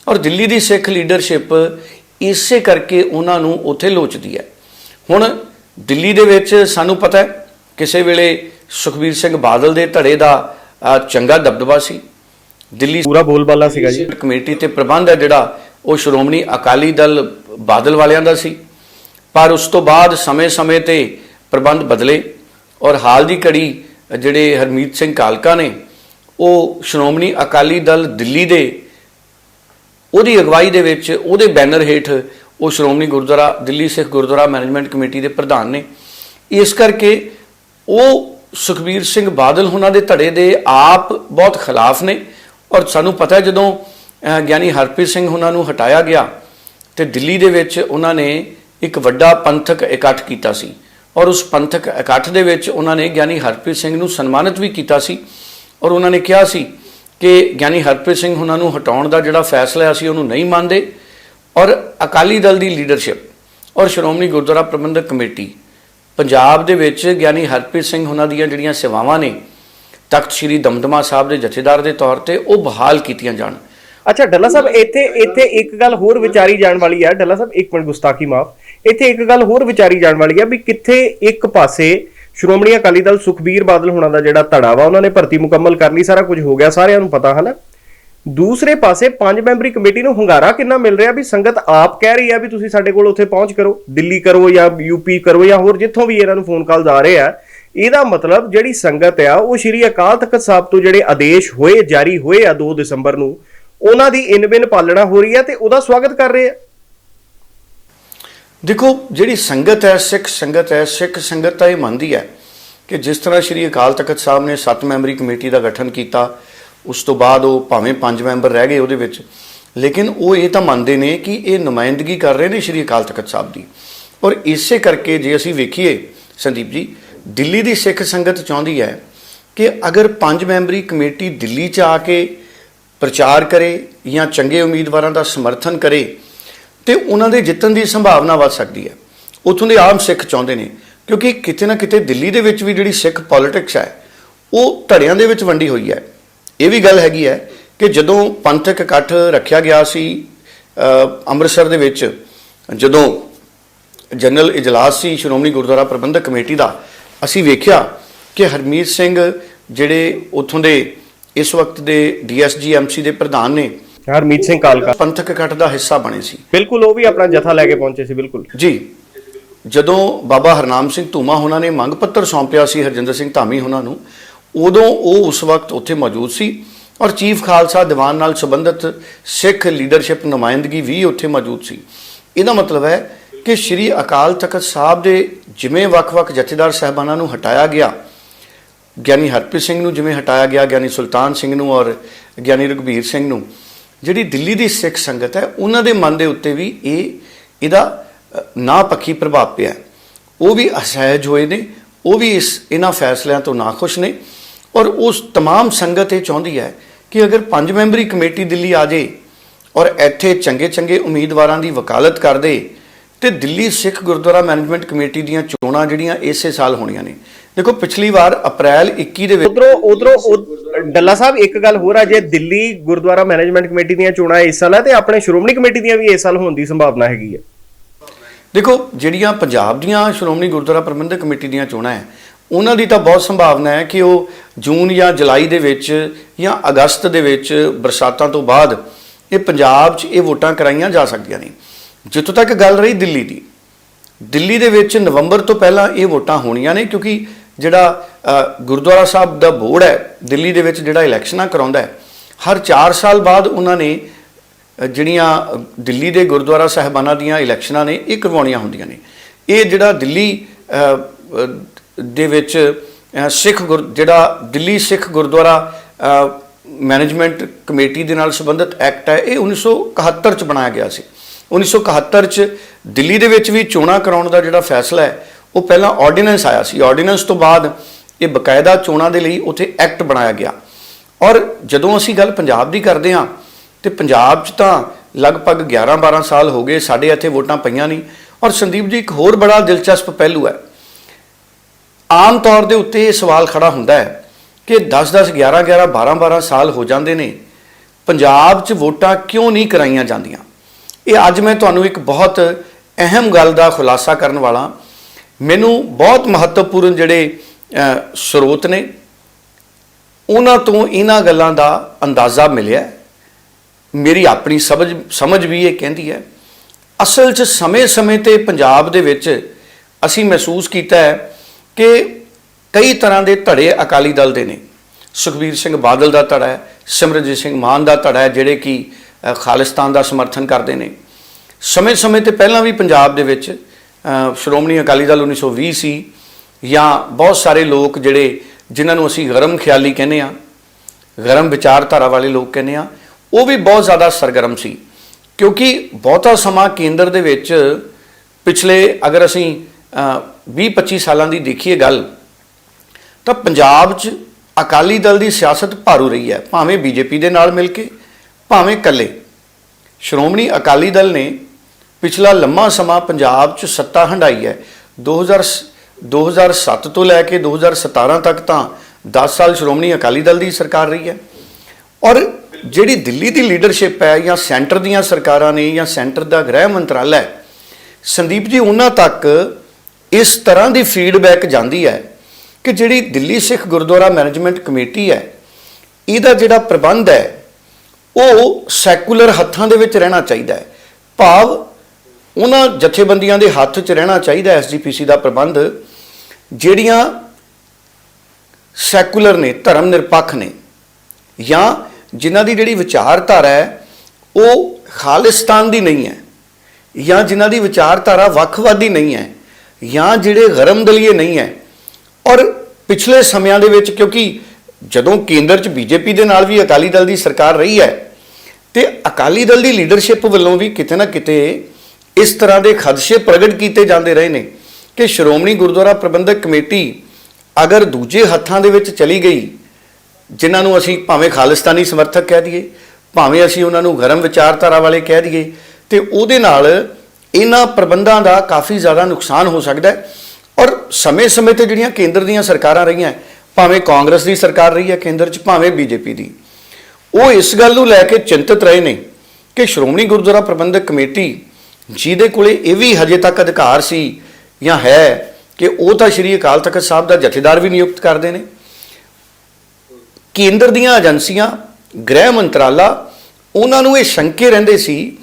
B: ਔਰ ਦਿੱਲੀ ਦੀ ਸਿੱਖ ਲੀਡਰਸ਼ਿਪ ਇਸੇ ਕਰਕੇ ਉਹਨਾਂ ਨੂੰ ਉੱਥੇ ਲੋਚਦੀ ਹੈ। ਹੁਣ ਦਿੱਲੀ ਦੇ ਵਿੱਚ ਸਾਨੂੰ ਪਤਾ ਹੈ, ਕਿਸੇ ਵੇਲੇ ਸੁਖਬੀਰ ਸਿੰਘ ਬਾਦਲ ਦੇ ਧੜੇ ਦਾ ਚੰਗਾ ਦਬਦਬਾ ਸੀ। ਦਿੱਲੀ
A: ਪੂਰਾ ਬੋਲਬਾਲਾ ਸੀਗਾ ਜੀ।
B: ਕਮੇਟੀ ਤੇ ਪ੍ਰਬੰਧ ਹੈ ਜਿਹੜਾ, ਉਹ ਸ਼੍ਰੋਮਣੀ ਅਕਾਲੀ ਦਲ ਬਾਦਲ ਵਾਲਿਆਂ ਦਾ ਸੀ। ਪਰ ਉਸ ਤੋਂ ਬਾਅਦ ਸਮੇਂ-ਸਮੇਂ ਤੇ ਪ੍ਰਬੰਧ ਬਦਲੇ ਔਰ ਹਾਲ ਦੀ ਘੜੀ ਜਿਹੜੇ ਹਰਮੀਤ ਸਿੰਘ ਕਾਲਕਾ ਨੇ, ਉਹ ਸ਼੍ਰੋਮਣੀ ਅਕਾਲੀ ਦਲ ਦਿੱਲੀ ਦੇ, ਉਹਦੀ ਅਗਵਾਈ ਦੇ ਵਿੱਚ ਉਹਦੇ ਬੈਨਰ ਹੇਠ ਉਹ ਸ਼੍ਰੋਮਣੀ ਗੁਰਦੁਆਰਾ, ਦਿੱਲੀ ਸਿੱਖ ਗੁਰਦੁਆਰਾ ਮੈਨੇਜਮੈਂਟ ਕਮੇਟੀ ਦੇ ਪ੍ਰਧਾਨ ਨੇ। ਇਸ ਕਰਕੇ ਉਹ ਸੁਖਬੀਰ ਸਿੰਘ ਬਾਦਲ ਉਹਨਾਂ ਦੇ ਧੜੇ ਦੇ ਆਪ ਬਹੁਤ ਖਿਲਾਫ ਨੇ। ਔਰ ਸਾਨੂੰ ਪਤਾ ਹੈ ਜਦੋਂ ਗਿਆਨੀ ਹਰਪ੍ਰੀਤ ਸਿੰਘ ਉਹਨਾਂ ਨੂੰ ਹਟਾਇਆ ਗਿਆ ਤੇ ਦਿੱਲੀ ਦੇ ਵਿੱਚ ਉਹਨਾਂ ਨੇ ਇੱਕ ਵੱਡਾ ਪੰਥਕ ਇਕੱਠ ਕੀਤਾ ਸੀ ਔਰ ਉਸ ਪੰਥਕ ਇਕੱਠ ਦੇ ਵਿੱਚ ਉਹਨਾਂ ਨੇ ਗਿਆਨੀ ਹਰਪ੍ਰੀਤ ਸਿੰਘ ਨੂੰ ਸਨਮਾਨਿਤ ਵੀ ਕੀਤਾ ਸੀ ਔਰ ਉਹਨਾਂ ਨੇ ਕਿਹਾ ਸੀ ਕਿ ਗਿਆਨੀ ਹਰਪ੍ਰੀਤ ਸਿੰਘ ਉਹਨਾਂ ਨੂੰ ਹਟਾਉਣ ਦਾ ਜਿਹੜਾ ਫੈਸਲਾ ਅਸੀਂ ਉਹਨੂੰ ਨਹੀਂ ਮੰਨਦੇ ਔਰ ਅਕਾਲੀ ਦਲ ਦੀ ਲੀਡਰਸ਼ਿਪ ਔਰ ਸ਼੍ਰੋਮਣੀ ਗੁਰਦੁਆਰਾ ਪ੍ਰਬੰਧਕ ਕਮੇਟੀ ਪੰਜਾਬ ਦੇ ਵਿੱਚ ਗਿਆਨੀ ਹਰਪ੍ਰੀਤ ਸਿੰਘ ਉਹਨਾਂ ਦੀਆਂ ਜਿਹੜੀਆਂ ਸੇਵਾਵਾਂ ਨੇ ਤਖਤ ਸ੍ਰੀ ਦਮਦਮਾ ਸਾਹਿਬ ਦੇ ਜਥੇਦਾਰ ਦੇ ਤੌਰ ਤੇ ਉਹ ਬਹਾਲ ਕੀਤੀਆਂ ਜਾਣ।
A: ਅੱਛਾ, ਡੱਲਾ ਸਾਹਿਬ, ਇੱਥੇ ਇੱਥੇ ਇੱਕ ਗੱਲ ਹੋਰ ਵਿਚਾਰੀ ਜਾਣ ਵਾਲੀ ਹੈ ਡੱਲਾ ਸਾਹਿਬ, ਇੱਕ ਮਿੰਟ ਗੁਸਤਾਖੀ ਮਾਫ। ਇੱਥੇ ਇੱਕ ਗੱਲ ਹੋਰ ਵਿਚਾਰੀ ਜਾਣ ਵਾਲੀ ਹੈ ਵੀ ਕਿੱਥੇ ਇੱਕ ਪਾਸੇ ਸ਼੍ਰੋਮਣੀ ਅਕਾਲੀ ਦਲ ਸੁਖਬੀਰ ਬਾਦਲ ਹੋਣਾ ਦਾ ਜਿਹੜਾ ਧੜਾ ਵਾ, ਉਹਨਾਂ ਨੇ ਭਰਤੀ ਮੁਕੰਮਲ ਕਰ ਲਈ, ਸਾਰਾ ਕੁਝ ਹੋ ਗਿਆ, ਸਾਰਿਆਂ ਨੂੰ ਪਤਾ, ਹਨਾ? ਦੂਸਰੇ ਪਾਸੇ ਪੰਜ ਮੈਂਬਰੀ ਕਮੇਟੀ ਨੂੰ ਹੁੰਗਾਰਾ ਕਿੰਨਾ ਮਿਲ ਰਿਹਾ ਵੀ ਸੰਗਤ ਆਪ ਕਹਿ ਰਹੀ ਆ ਵੀ ਤੁਸੀਂ ਸਾਡੇ ਕੋਲ ਉੱਥੇ ਪਹੁੰਚ ਕਰੋ, ਦਿੱਲੀ ਕਰੋ ਜਾਂ ਯੂਪੀ ਕਰੋ ਜਾਂ ਹੋਰ ਜਿੱਥੋਂ ਵੀ ਇਹਨਾਂ ਨੂੰ ਫੋਨ ਕਾਲਸ ਆ ਰਹੇ ਆ ਇਹਦਾ ਮਤਲਬ ਜਿਹੜੀ ਸੰਗਤ ਆ, ਉਹ ਸ਼੍ਰੀ ਅਕਾਲ ਤਖਤ ਸਾਹਿਬ ਤੋਂ ਜਿਹੜੇ ਆਦੇਸ਼ ਹੋਏ, ਜਾਰੀ ਹੋਏ ਆ 2 ਦਸੰਬਰ ਨੂੰ, ਉਹਨਾਂ ਦੀ ਇਨ ਪਾਲਣਾ ਹੋ ਰਹੀ ਹੈ ਤੇ ਉਹਦਾ ਸਵਾਗਤ ਕਰ ਰਹੇ ਆ।
B: ਦੇਖੋ, ਜਿਹੜੀ ਸੰਗਤ ਹੈ, ਸਿੱਖ ਸੰਗਤ ਹੈ, ਸਿੱਖ ਸੰਗਤ ਤਾਂ ਇਹ ਮੰਨਦੀ ਹੈ ਕਿ ਜਿਸ ਤਰ੍ਹਾਂ ਸ਼੍ਰੀ ਅਕਾਲ ਤਖਤ ਸਾਹਿਬ ਨੇ 7 ਮੈਂਬਰੀ ਕਮੇਟੀ ਦਾ ਗਠਨ ਕੀਤਾ, ਉਸ ਤੋਂ ਬਾਅਦ ਉਹ ਭਾਵੇਂ 5 ਮੈਂਬਰ ਰਹਿ ਗਏ ਉਹਦੇ ਵਿੱਚ, ਲੇਕਿਨ ਉਹ ਇਹ ਤਾਂ ਮੰਨਦੇ ਨੇ ਕਿ ਇਹ ਨੁਮਾਇੰਦਗੀ ਕਰ ਰਹੇ ਨੇ ਸ਼੍ਰੀ ਅਕਾਲ ਤਖਤ ਸਾਹਿਬ ਦੀ। ਔਰ ਇਸੇ ਕਰਕੇ ਜੇ ਅਸੀਂ ਵੇਖੀਏ, ਸੰਦੀਪ ਜੀ ਦਿੱਲੀ ਦੀ ਸਿੱਖ ਸੰਗਤ ਚਾਹੁੰਦੀ ਹੈ ਕਿ ਅਗਰ ਪੰਜ ਮੈਂਬਰੀ ਕਮੇਟੀ ਦਿੱਲੀ 'ਚ ਆ ਕੇ ਪ੍ਰਚਾਰ ਕਰੇ ਜਾਂ ਚੰਗੇ ਉਮੀਦਵਾਰਾਂ ਦਾ ਸਮਰਥਨ ਕਰੇ, ਤੇ ਉਹਨਾਂ ਦੇ ਜਿੱਤਣ ਦੀ ਸੰਭਾਵਨਾ ਵੱਧ ਸਕਦੀ ਹੈ। ਉੱਥੋਂ ਦੇ ਆਮ ਸਿੱਖ ਚਾਹੁੰਦੇ ਨੇ, ਕਿਉਂਕਿ ਕਿਤੇ ਨਾ ਕਿਤੇ ਦਿੱਲੀ ਦੇ ਵਿੱਚ ਵੀ ਜਿਹੜੀ ਸਿੱਖ ਪੋਲਿਟਿਕਸ ਹੈ, ਉਹ ਧੜਿਆਂ ਦੇ ਵਿੱਚ ਵੰਡੀ ਹੋਈ ਹੈ। ਇਹ ਵੀ ਗੱਲ ਹੈਗੀ ਹੈ ਕਿ ਜਦੋਂ ਪੰਥਕ ਇਕੱਠ ਰੱਖਿਆ ਗਿਆ ਸੀ ਅੰਮ੍ਰਿਤਸਰ ਦੇ ਵਿੱਚ, ਜਦੋਂ ਜਨਰਲ ਇਜਲਾਸ ਸੀ ਸ਼੍ਰੋਮਣੀ ਗੁਰਦੁਆਰਾ ਪ੍ਰਬੰਧਕ ਕਮੇਟੀ ਦਾ ਅਸੀਂ ਵੇਖਿਆ ਕਿ ਹਰਮੀਤ ਸਿੰਘ ਜਿਹੜੇ ਉੱਥੋਂ ਦੇ ਇਸ ਵਕਤ ਦੇ ਡੀਐਸਜੀ ਐਮਸੀ ਦੇ ਪ੍ਰਧਾਨ ਨੇ
A: ਹਰਮੀਤ ਸਿੰਘ ਕਾਲਕਾ।
B: ਪੰਥਕ ਇਕੱਠ ਦਾ ਹਿੱਸਾ ਬਣੇ ਸੀ।
A: ਬਿਲਕੁਲ ਉਹ ਵੀ ਆਪਣਾ ਜਥਾ ਲੈ ਕੇ ਪਹੁੰਚੇ ਸੀ ਬਿਲਕੁਲ।
B: ਜੀ ਜਦੋਂ ਬਾਬਾ ਹਰਨਾਮ ਸਿੰਘ ਧੂਮਾ ਉਹਨਾਂ ਨੇ ਮੰਗ ਪੱਤਰ ਸੌਂਪਿਆ ਸੀ ਹਰਜਿੰਦਰ ਸਿੰਘ ਧਾਮੀ ਉਹਨਾਂ ਨੂੰ ਉਦੋਂ ਉਹ ਉਸ ਵਕਤ ਉੱਥੇ ਮੌਜੂਦ ਸੀ ਔਰ ਚੀਫ ਖਾਲਸਾ ਦੀਵਾਨ ਨਾਲ ਸੰਬੰਧਿਤ ਸਿੱਖ ਲੀਡਰਸ਼ਿਪ ਨੁਮਾਇੰਦਗੀ ਵੀ ਉੱਥੇ ਮੌਜੂਦ ਸੀ। ਇਹਦਾ ਮਤਲਬ ਹੈ ਕਿ ਸ੍ਰੀ ਅਕਾਲ ਤਖਤ ਸਾਹਿਬ ਦੇ ਜਿਵੇਂ ਵੱਖ-ਵੱਖ ਜਥੇਦਾਰ ਸਾਹਿਬਾਨਾਂ ਨੂੰ ਹਟਾਇਆ ਗਿਆ ਗਿਆਨੀ ਹਰਪ੍ਰੀਤ ਸਿੰਘ ਨੂੰ ਜਿਵੇਂ ਹਟਾਇਆ ਗਿਆ ਗਿਆਨੀ ਸੁਲਤਾਨ ਸਿੰਘ ਨੂੰ ਔਰ ਗਿਆਨੀ ਰਘਬੀਰ ਸਿੰਘ ਨੂੰ ਜਿਹੜੀ ਦਿੱਲੀ ਦੀ ਸਿੱਖ ਸੰਗਤ ਹੈ ਉਹਨਾਂ ਦੇ ਮਨ ਦੇ ਉੱਤੇ ਵੀ ਇਹ ਇਹਦਾ ਅ, ਨਾ ਪੱਖੀ ਪ੍ਰਭਾਵ ਪਿਆ ਹੈ। ਉਹ ਵੀ ਅਸਹਿਜ ਹੋਏ ਨੇ ਉਹ ਵੀ ਇਸ ਇਹਨਾਂ ਫੈਸਲਿਆਂ ਤੋਂ ਨਾਖੁਸ਼ ਨੇ ਔਰ ਉਸ तमाम ਸੰਗਤ ਇਹ ਚਾਹੁੰਦੀ ਹੈ ਕਿ ਅਗਰ ਪੰਜ ਮੈਂਬਰੀ ਕਮੇਟੀ ਦਿੱਲੀ ਆ ਜੇ ਔਰ ਇੱਥੇ ਚੰਗੇ ਚੰਗੇ ਉਮੀਦਵਾਰਾਂ ਦੀ ਵਕਾਲਤ ਕਰ ਦੇ ਤੇ ਦਿੱਲੀ ਸਿੱਖ ਗੁਰਦੁਆਰਾ ਮੈਨੇਜਮੈਂਟ ਕਮੇਟੀ ਦੀਆਂ ਚੋਣਾਂ ਜਿਹੜੀਆਂ ਇਸੇ ਸਾਲ ਹੋਣੀਆਂ ਨੇ। ਦੇਖੋ ਪਿਛਲੀ ਵਾਰ ਅਪ੍ਰੈਲ 21 ਦੇ ਵਿੱਚ
A: ਉਧਰੋਂ ਉਧਰੋਂ ਡੱਲਾ ਸਾਹਿਬ ਇੱਕ ਗੱਲ ਹੋਰ ਆ ਜੇ ਦਿੱਲੀ ਗੁਰਦੁਆਰਾ ਮੈਨੇਜਮੈਂਟ ਕਮੇਟੀ ਦੀਆਂ ਚੋਣਾਂ ਇਸ ਸਾਲ ਹੈ ਤੇ ਆਪਣੇ ਸ਼੍ਰੋਮਣੀ ਕਮੇਟੀ ਦੀਆਂ ਵੀ ਇਸ ਸਾਲ ਹੋਣ ਦੀ ਸੰਭਾਵਨਾ ਹੈਗੀ ਹੈ
B: ਦੇਖੋ ਜਿਹੜੀਆਂ ਪੰਜਾਬ ਦੀਆਂ ਸ਼੍ਰੋਮਣੀ ਗੁਰਦੁਆਰਾ ਪ੍ਰਬੰਧਕ ਕਮੇਟੀ ਦੀਆਂ ਚੋਣਾਂ ਹੈ ਉਹਨਾਂ ਦੀ ਤਾਂ ਬਹੁਤ ਸੰਭਾਵਨਾ ਹੈ ਕਿ ਉਹ ਜੂਨ ਜਾਂ ਜੁਲਾਈ ਦੇ ਵਿੱਚ ਜਾਂ ਅਗਸਤ ਦੇ ਵਿੱਚ ਬਰਸਾਤਾਂ ਤੋਂ ਬਾਅਦ ਇਹ ਪੰਜਾਬ 'ਚ ਇਹ ਵੋਟਾਂ ਕਰਾਈਆਂ ਜਾ ਸਕਦੀਆਂ ਨੇ। ਜਿੱਥੋਂ ਤੱਕ ਗੱਲ ਰਹੀ ਦਿੱਲੀ ਦੀ, ਦਿੱਲੀ ਦੇ ਵਿੱਚ ਨਵੰਬਰ ਤੋਂ ਪਹਿਲਾਂ ਇਹ ਵੋਟਾਂ ਹੋਣੀਆਂ ਨੇ ਕਿਉਂਕਿ ਜਿਹੜਾ ਗੁਰਦੁਆਰਾ ਸਾਹਿਬ ਦਾ ਬੋਰਡ ਹੈ, ਦਿੱਲੀ ਦੇ ਵਿੱਚ ਜਿਹੜਾ ਇਲੈਕਸ਼ਨਾਂ ਕਰਾਉਂਦਾ ਹੈ, ਹਰ 4 ਸਾਲ ਬਾਅਦ ਉਹਨਾਂ ਨੇ ਜਿਹੜੀਆਂ ਦਿੱਲੀ ਦੇ ਗੁਰਦੁਆਰਾ ਸਾਹਿਬਾਨਾਂ ਦੀਆਂ ਇਲੈਕਸ਼ਨਾਂ ਨੇ, ਇਹ ਕਰਵਾਉਣੀਆਂ ਹੁੰਦੀਆਂ ਨੇ। ਇਹ ਜਿਹੜਾ ਦਿੱਲੀ ਦੇ ਵਿੱਚ ਸਿੱਖ ਗੁਰ, ਜਿਹੜਾ ਦਿੱਲੀ ਸਿੱਖ ਗੁਰਦੁਆਰਾ ਮੈਨੇਜਮੈਂਟ ਕਮੇਟੀ ਦੇ ਨਾਲ ਸੰਬੰਧਿਤ ਐਕਟ ਹੈ, ਇਹ 1971 ਚ ਬਣਾਇਆ ਗਿਆ ਸੀ। 1971 ਚ ਦਿੱਲੀ ਦੇ ਵਿੱਚ ਵੀ ਚੋਣਾਂ ਕਰਾਉਣ ਦਾ ਜਿਹੜਾ ਫੈਸਲਾ ਹੈ, ਉਹ ਪਹਿਲਾਂ ਆਰਡੀਨੈਂਸ ਆਇਆ ਸੀ। ਆਰਡੀਨੈਂਸ ਤੋਂ ਬਾਅਦ ਇਹ ਬਕਾਇਦਾ ਚੋਣਾਂ ਦੇ ਲਈ ਉੱਥੇ ਐਕਟ ਬਣਾਇਆ ਗਿਆ। ਔਰ ਜਦੋਂ ਅਸੀਂ ਗੱਲ ਪੰਜਾਬ ਦੀ ਕਰਦੇ ਹਾਂ, ਤੇ ਪੰਜਾਬ 'ਚ ਤਾਂ ਲਗਭਗ 11-12 ਸਾਲ ਹੋ ਗਏ, ਸਾਡੇ ਇੱਥੇ ਵੋਟਾਂ ਪਈਆਂ ਨਹੀਂ। ਔਰ ਸੰਦੀਪ ਜੀ, ਇੱਕ ਹੋਰ ਬੜਾ ਦਿਲਚਸਪ ਪਹਿਲੂ ਹੈ। ਆਮ ਤੌਰ ਦੇ ਉੱਤੇ ਇਹ ਸਵਾਲ ਖੜਾ ਹੁੰਦਾ ਹੈ ਕਿ 10-10 11-11 12-12 ਸਾਲ ਹੋ ਜਾਂਦੇ ਨੇ। ਪੰਜਾਬ 'ਚ ਵੋਟਾਂ ਕਿਉਂ ਨਹੀਂ ਕਰਾਈਆਂ ਜਾਂਦੀਆਂ? ਇਹ ਅੱਜ ਮੈਂ ਤੁਹਾਨੂੰ ਇੱਕ ਬਹੁਤ ਅਹਿਮ ਗੱਲ ਦਾ ਖੁਲਾਸਾ ਕਰਨ ਵਾਲਾ ਮੈਨੂੰ ਬਹੁਤ ਮਹੱਤਵਪੂਰਨ ਜਿਹੜੇ ਸਰੋਤ ਨੇ, ਉਹਨਾਂ ਤੋਂ ਇਹਨਾਂ ਗੱਲਾਂ ਦਾ ਅੰਦਾਜ਼ਾ ਮਿਲਿਆ। ਮੇਰੀ ਆਪਣੀ ਸਮਝ ਸਮਝ ਵੀ ਇਹ ਕਹਿੰਦੀ ਹੈ। ਅਸਲ 'ਚ ਸਮੇਂ-ਸਮੇਂ ਤੇ ਪੰਜਾਬ ਦੇ ਵਿੱਚ ਅਸੀਂ ਮਹਿਸੂਸ ਕੀਤਾ ਹੈ ਕਿ ਕਈ ਤਰ੍ਹਾਂ ਦੇ ਧੜੇ ਅਕਾਲੀ ਦਲ ਦੇ ਨੇ। ਸੁਖਬੀਰ ਸਿੰਘ ਬਾਦਲ ਦਾ ਧੜਾ ਹੈ ਸਿਮਰਜੀਤ ਸਿੰਘ ਮਾਨ ਦਾ ਧੜਾ ਹੈ, ਜਿਹੜੇ ਕਿ ਖਾਲਿਸਤਾਨ ਦਾ ਸਮਰਥਨ ਕਰਦੇ ਨੇ। ਸਮੇਂ-ਸਮੇਂ ਤੇ ਪਹਿਲਾਂ ਵੀ ਪੰਜਾਬ ਦੇ ਵਿੱਚ ਸ਼੍ਰੋਮਣੀ ਅਕਾਲੀ ਦਲ 1920 ਸੀ ਜਾਂ ਬਹੁਤ ਸਾਰੇ ਲੋਕ ਜਿਹੜੇ ਜਿਨ੍ਹਾਂ ਨੂੰ ਅਸੀਂ ਗਰਮ ਖਿਆਲੀ ਕਹਿੰਦੇ ਆ ਗਰਮ ਵਿਚਾਰਧਾਰਾ ਵਾਲੇ ਲੋਕ ਕਹਿੰਦੇ ਆ ਉਹ ਵੀ ਬਹੁਤ ਜ਼ਿਆਦਾ ਸਰਗਰਮ ਸੀ। ਕਿਉਂਕਿ ਬਹੁਤਾ ਸਮਾਂ ਕੇਂਦਰ ਦੇ ਵਿੱਚ ਪਿਛਲੇ ਅਗਰ ਅਸੀਂ 20-25 ਸਾਲਾਂ ਦੀ ਦੇਖੀਏ ਗੱਲ, ਤਾਂ ਪੰਜਾਬ 'ਚ ਅਕਾਲੀ ਦਲ ਦੀ ਸਿਆਸਤ ਭਾਰੂ ਰਹੀ ਹੈ, ਭਾਵੇਂ ਬੀਜੇਪੀ ਦੇ ਨਾਲ ਮਿਲ ਕੇ ਭਾਵੇਂ ਇਕੱਲੇ। ਸ਼੍ਰੋਮਣੀ ਅਕਾਲੀ ਦਲ ਨੇ ਪਿਛਲਾ ਲੰਮਾ ਸਮਾਂ ਪੰਜਾਬ 'ਚ ਸੱਤਾ ਹੰਡਾਈ ਹੈ। 2000 2007 ਤੋਂ ਲੈ ਕੇ 2017 ਤੱਕ ਤਾਂ 10 ਸਾਲ ਸ਼੍ਰੋਮਣੀ ਅਕਾਲੀ ਦਲ ਦੀ ਸਰਕਾਰ ਰਹੀ ਹੈ। ਔਰ ਜਿਹੜੀ ਦਿੱਲੀ ਦੀ ਲੀਡਰਸ਼ਿਪ ਹੈ ਜਾਂ ਸੈਂਟਰ ਦੀਆਂ ਸਰਕਾਰਾਂ ਨੇ ਜਾਂ ਸੈਂਟਰ ਦਾ ਗ੍ਰਹਿ ਮੰਤਰਾਲਾ ਹੈ, ਸੰਦੀਪ ਜੀ, ਉਹਨਾਂ ਤੱਕ ਇਸ ਤਰ੍ਹਾਂ ਦੀ ਫੀਡਬੈਕ ਜਾਂਦੀ ਹੈ ਕਿ ਜਿਹੜੀ ਦਿੱਲੀ ਸਿੱਖ ਗੁਰਦੁਆਰਾ ਮੈਨੇਜਮੈਂਟ ਕਮੇਟੀ ਹੈ, ਇਹਦਾ ਜਿਹੜਾ ਪ੍ਰਬੰਧ ਹੈ ਉਹ ਸੈਕੂਲਰ ਹੱਥਾਂ ਦੇ ਵਿੱਚ ਰਹਿਣਾ ਚਾਹੀਦਾ ਹੈ। ਭਾਵ ਉਹਨਾਂ ਜਥੇਬੰਦੀਆਂ ਦੇ ਹੱਥ 'ਚ ਰਹਿਣਾ ਚਾਹੀਦਾ ਐਸਜੀਪੀਸੀ ਦਾ ਪ੍ਰਬੰਧ, ਜਿਹੜੀਆਂ ਸੈਕੂਲਰ ਨੇ, ਧਰਮ ਨਿਰਪੱਖ ਨੇ, ਜਾਂ ਜਿਨ੍ਹਾਂ ਦੀ ਜਿਹੜੀ ਵਿਚਾਰਧਾਰਾ ਹੈ, ਉਹ ਖਾਲਿਸਤਾਨ ਦੀ ਨਹੀਂ ਹੈ, ਜਾਂ ਜਿਨ੍ਹਾਂ ਦੀ ਵਿਚਾਰਧਾਰਾ ਵੱਖਵਾਦੀ ਨਹੀਂ ਹੈ, ਜਾਂ ਜਿਹੜੇ ਗਰਮ ਦਲੀਏ ਨਹੀਂ ਹੈ। ਔਰ ਪਿਛਲੇ ਸਮਿਆਂ ਦੇ ਵਿੱਚ, ਕਿਉਂਕਿ ਜਦੋਂ ਕੇਂਦਰ 'ਚ ਬੀਜੇਪੀ ਦੇ ਨਾਲ ਵੀ ਅਕਾਲੀ ਦਲ ਦੀ ਸਰਕਾਰ ਰਹੀ ਹੈ ਤੇ ਅਕਾਲੀ ਦਲ ਦੀ ਲੀਡਰਸ਼ਿਪ ਵੱਲੋਂ ਵੀ ਕਿਤੇ ਨਾ ਕਿਤੇ ਇਸ ਤਰ੍ਹਾਂ ਦੇ ਖਦਸ਼ੇ ਪ੍ਰਗਟ ਕੀਤੇ ਜਾਂਦੇ ਰਹੇ ਨੇ ਕਿ ਸ਼੍ਰੋਮਣੀ ਗੁਰਦੁਆਰਾ ਪ੍ਰਬੰਧਕ ਕਮੇਟੀ ਅਗਰ ਦੂਜੇ ਹੱਥਾਂ ਦੇ ਵਿੱਚ ਚਲੀ ਗਈ, ਜਿਨ੍ਹਾਂ ਨੂੰ ਅਸੀਂ ਭਾਵੇਂ ਖਾਲਿਸਤਾਨੀ ਸਮਰਥਕ ਕਹਿ ਦਈਏ, ਭਾਵੇਂ ਅਸੀਂ ਉਹਨਾਂ ਨੂੰ ਗਰਮ ਵਿਚਾਰਧਾਰਾ ਵਾਲੇ ਕਹਿ ਦਈਏ, ਤੇ ਉਹਦੇ ਨਾਲ ਇਹਨਾਂ ਪ੍ਰਬੰਧਾਂ ਦਾ ਕਾਫੀ ਜ਼ਿਆਦਾ ਨੁਕਸਾਨ ਹੋ ਸਕਦਾ ਹੈ। ਔਰ ਸਮੇਂ-ਸਮੇਂ ਤੇ ਜਿਹੜੀਆਂ ਕੇਂਦਰ ਦੀਆਂ ਸਰਕਾਰਾਂ ਰਹੀਆਂ, ਭਾਵੇਂ ਕਾਂਗਰਸ ਦੀ ਸਰਕਾਰ ਰਹੀ ਹੈ ਕੇਂਦਰ 'ਚ, ਭਾਵੇਂ ਬੀਜੇਪੀ ਦੀ ਉਹ ਇਸ ਗੱਲ ਨੂੰ ਲੈ ਕੇ ਚਿੰਤਤ ਰਹੇ ਨੇ ਕਿ ਸ਼੍ਰੋਮਣੀ ਗੁਰਦੁਆਰਾ ਪ੍ਰਬੰਧਕ ਕਮੇਟੀ, ਜਿਹਦੇ ਕੋਲੇ ਇਹ ਵੀ ਹਜੇ ਤੱਕ ਅਧਿਕਾਰ ਸੀ ਜਾਂ ਹੈ ਕਿ ਉਹ ਤਾਂ ਸ਼੍ਰੀ ਅਕਾਲ ਤਖਤ ਸਾਹਿਬ ਦਾ ਜਥੇਦਾਰ ਵੀ ਨਿਯੁਕਤ ਕਰਦੇ ਨੇ। ਕੇਂਦਰ ਦੀਆਂ ਏਜੰਸੀਆਂ, ਗ੍ਰਹਿ ਮੰਤਰਾਲਾ, ਉਹਨਾਂ ਨੂੰ ਇਹ ਸ਼ੰਕੇ ਰਹਿੰਦੇ ਸੀ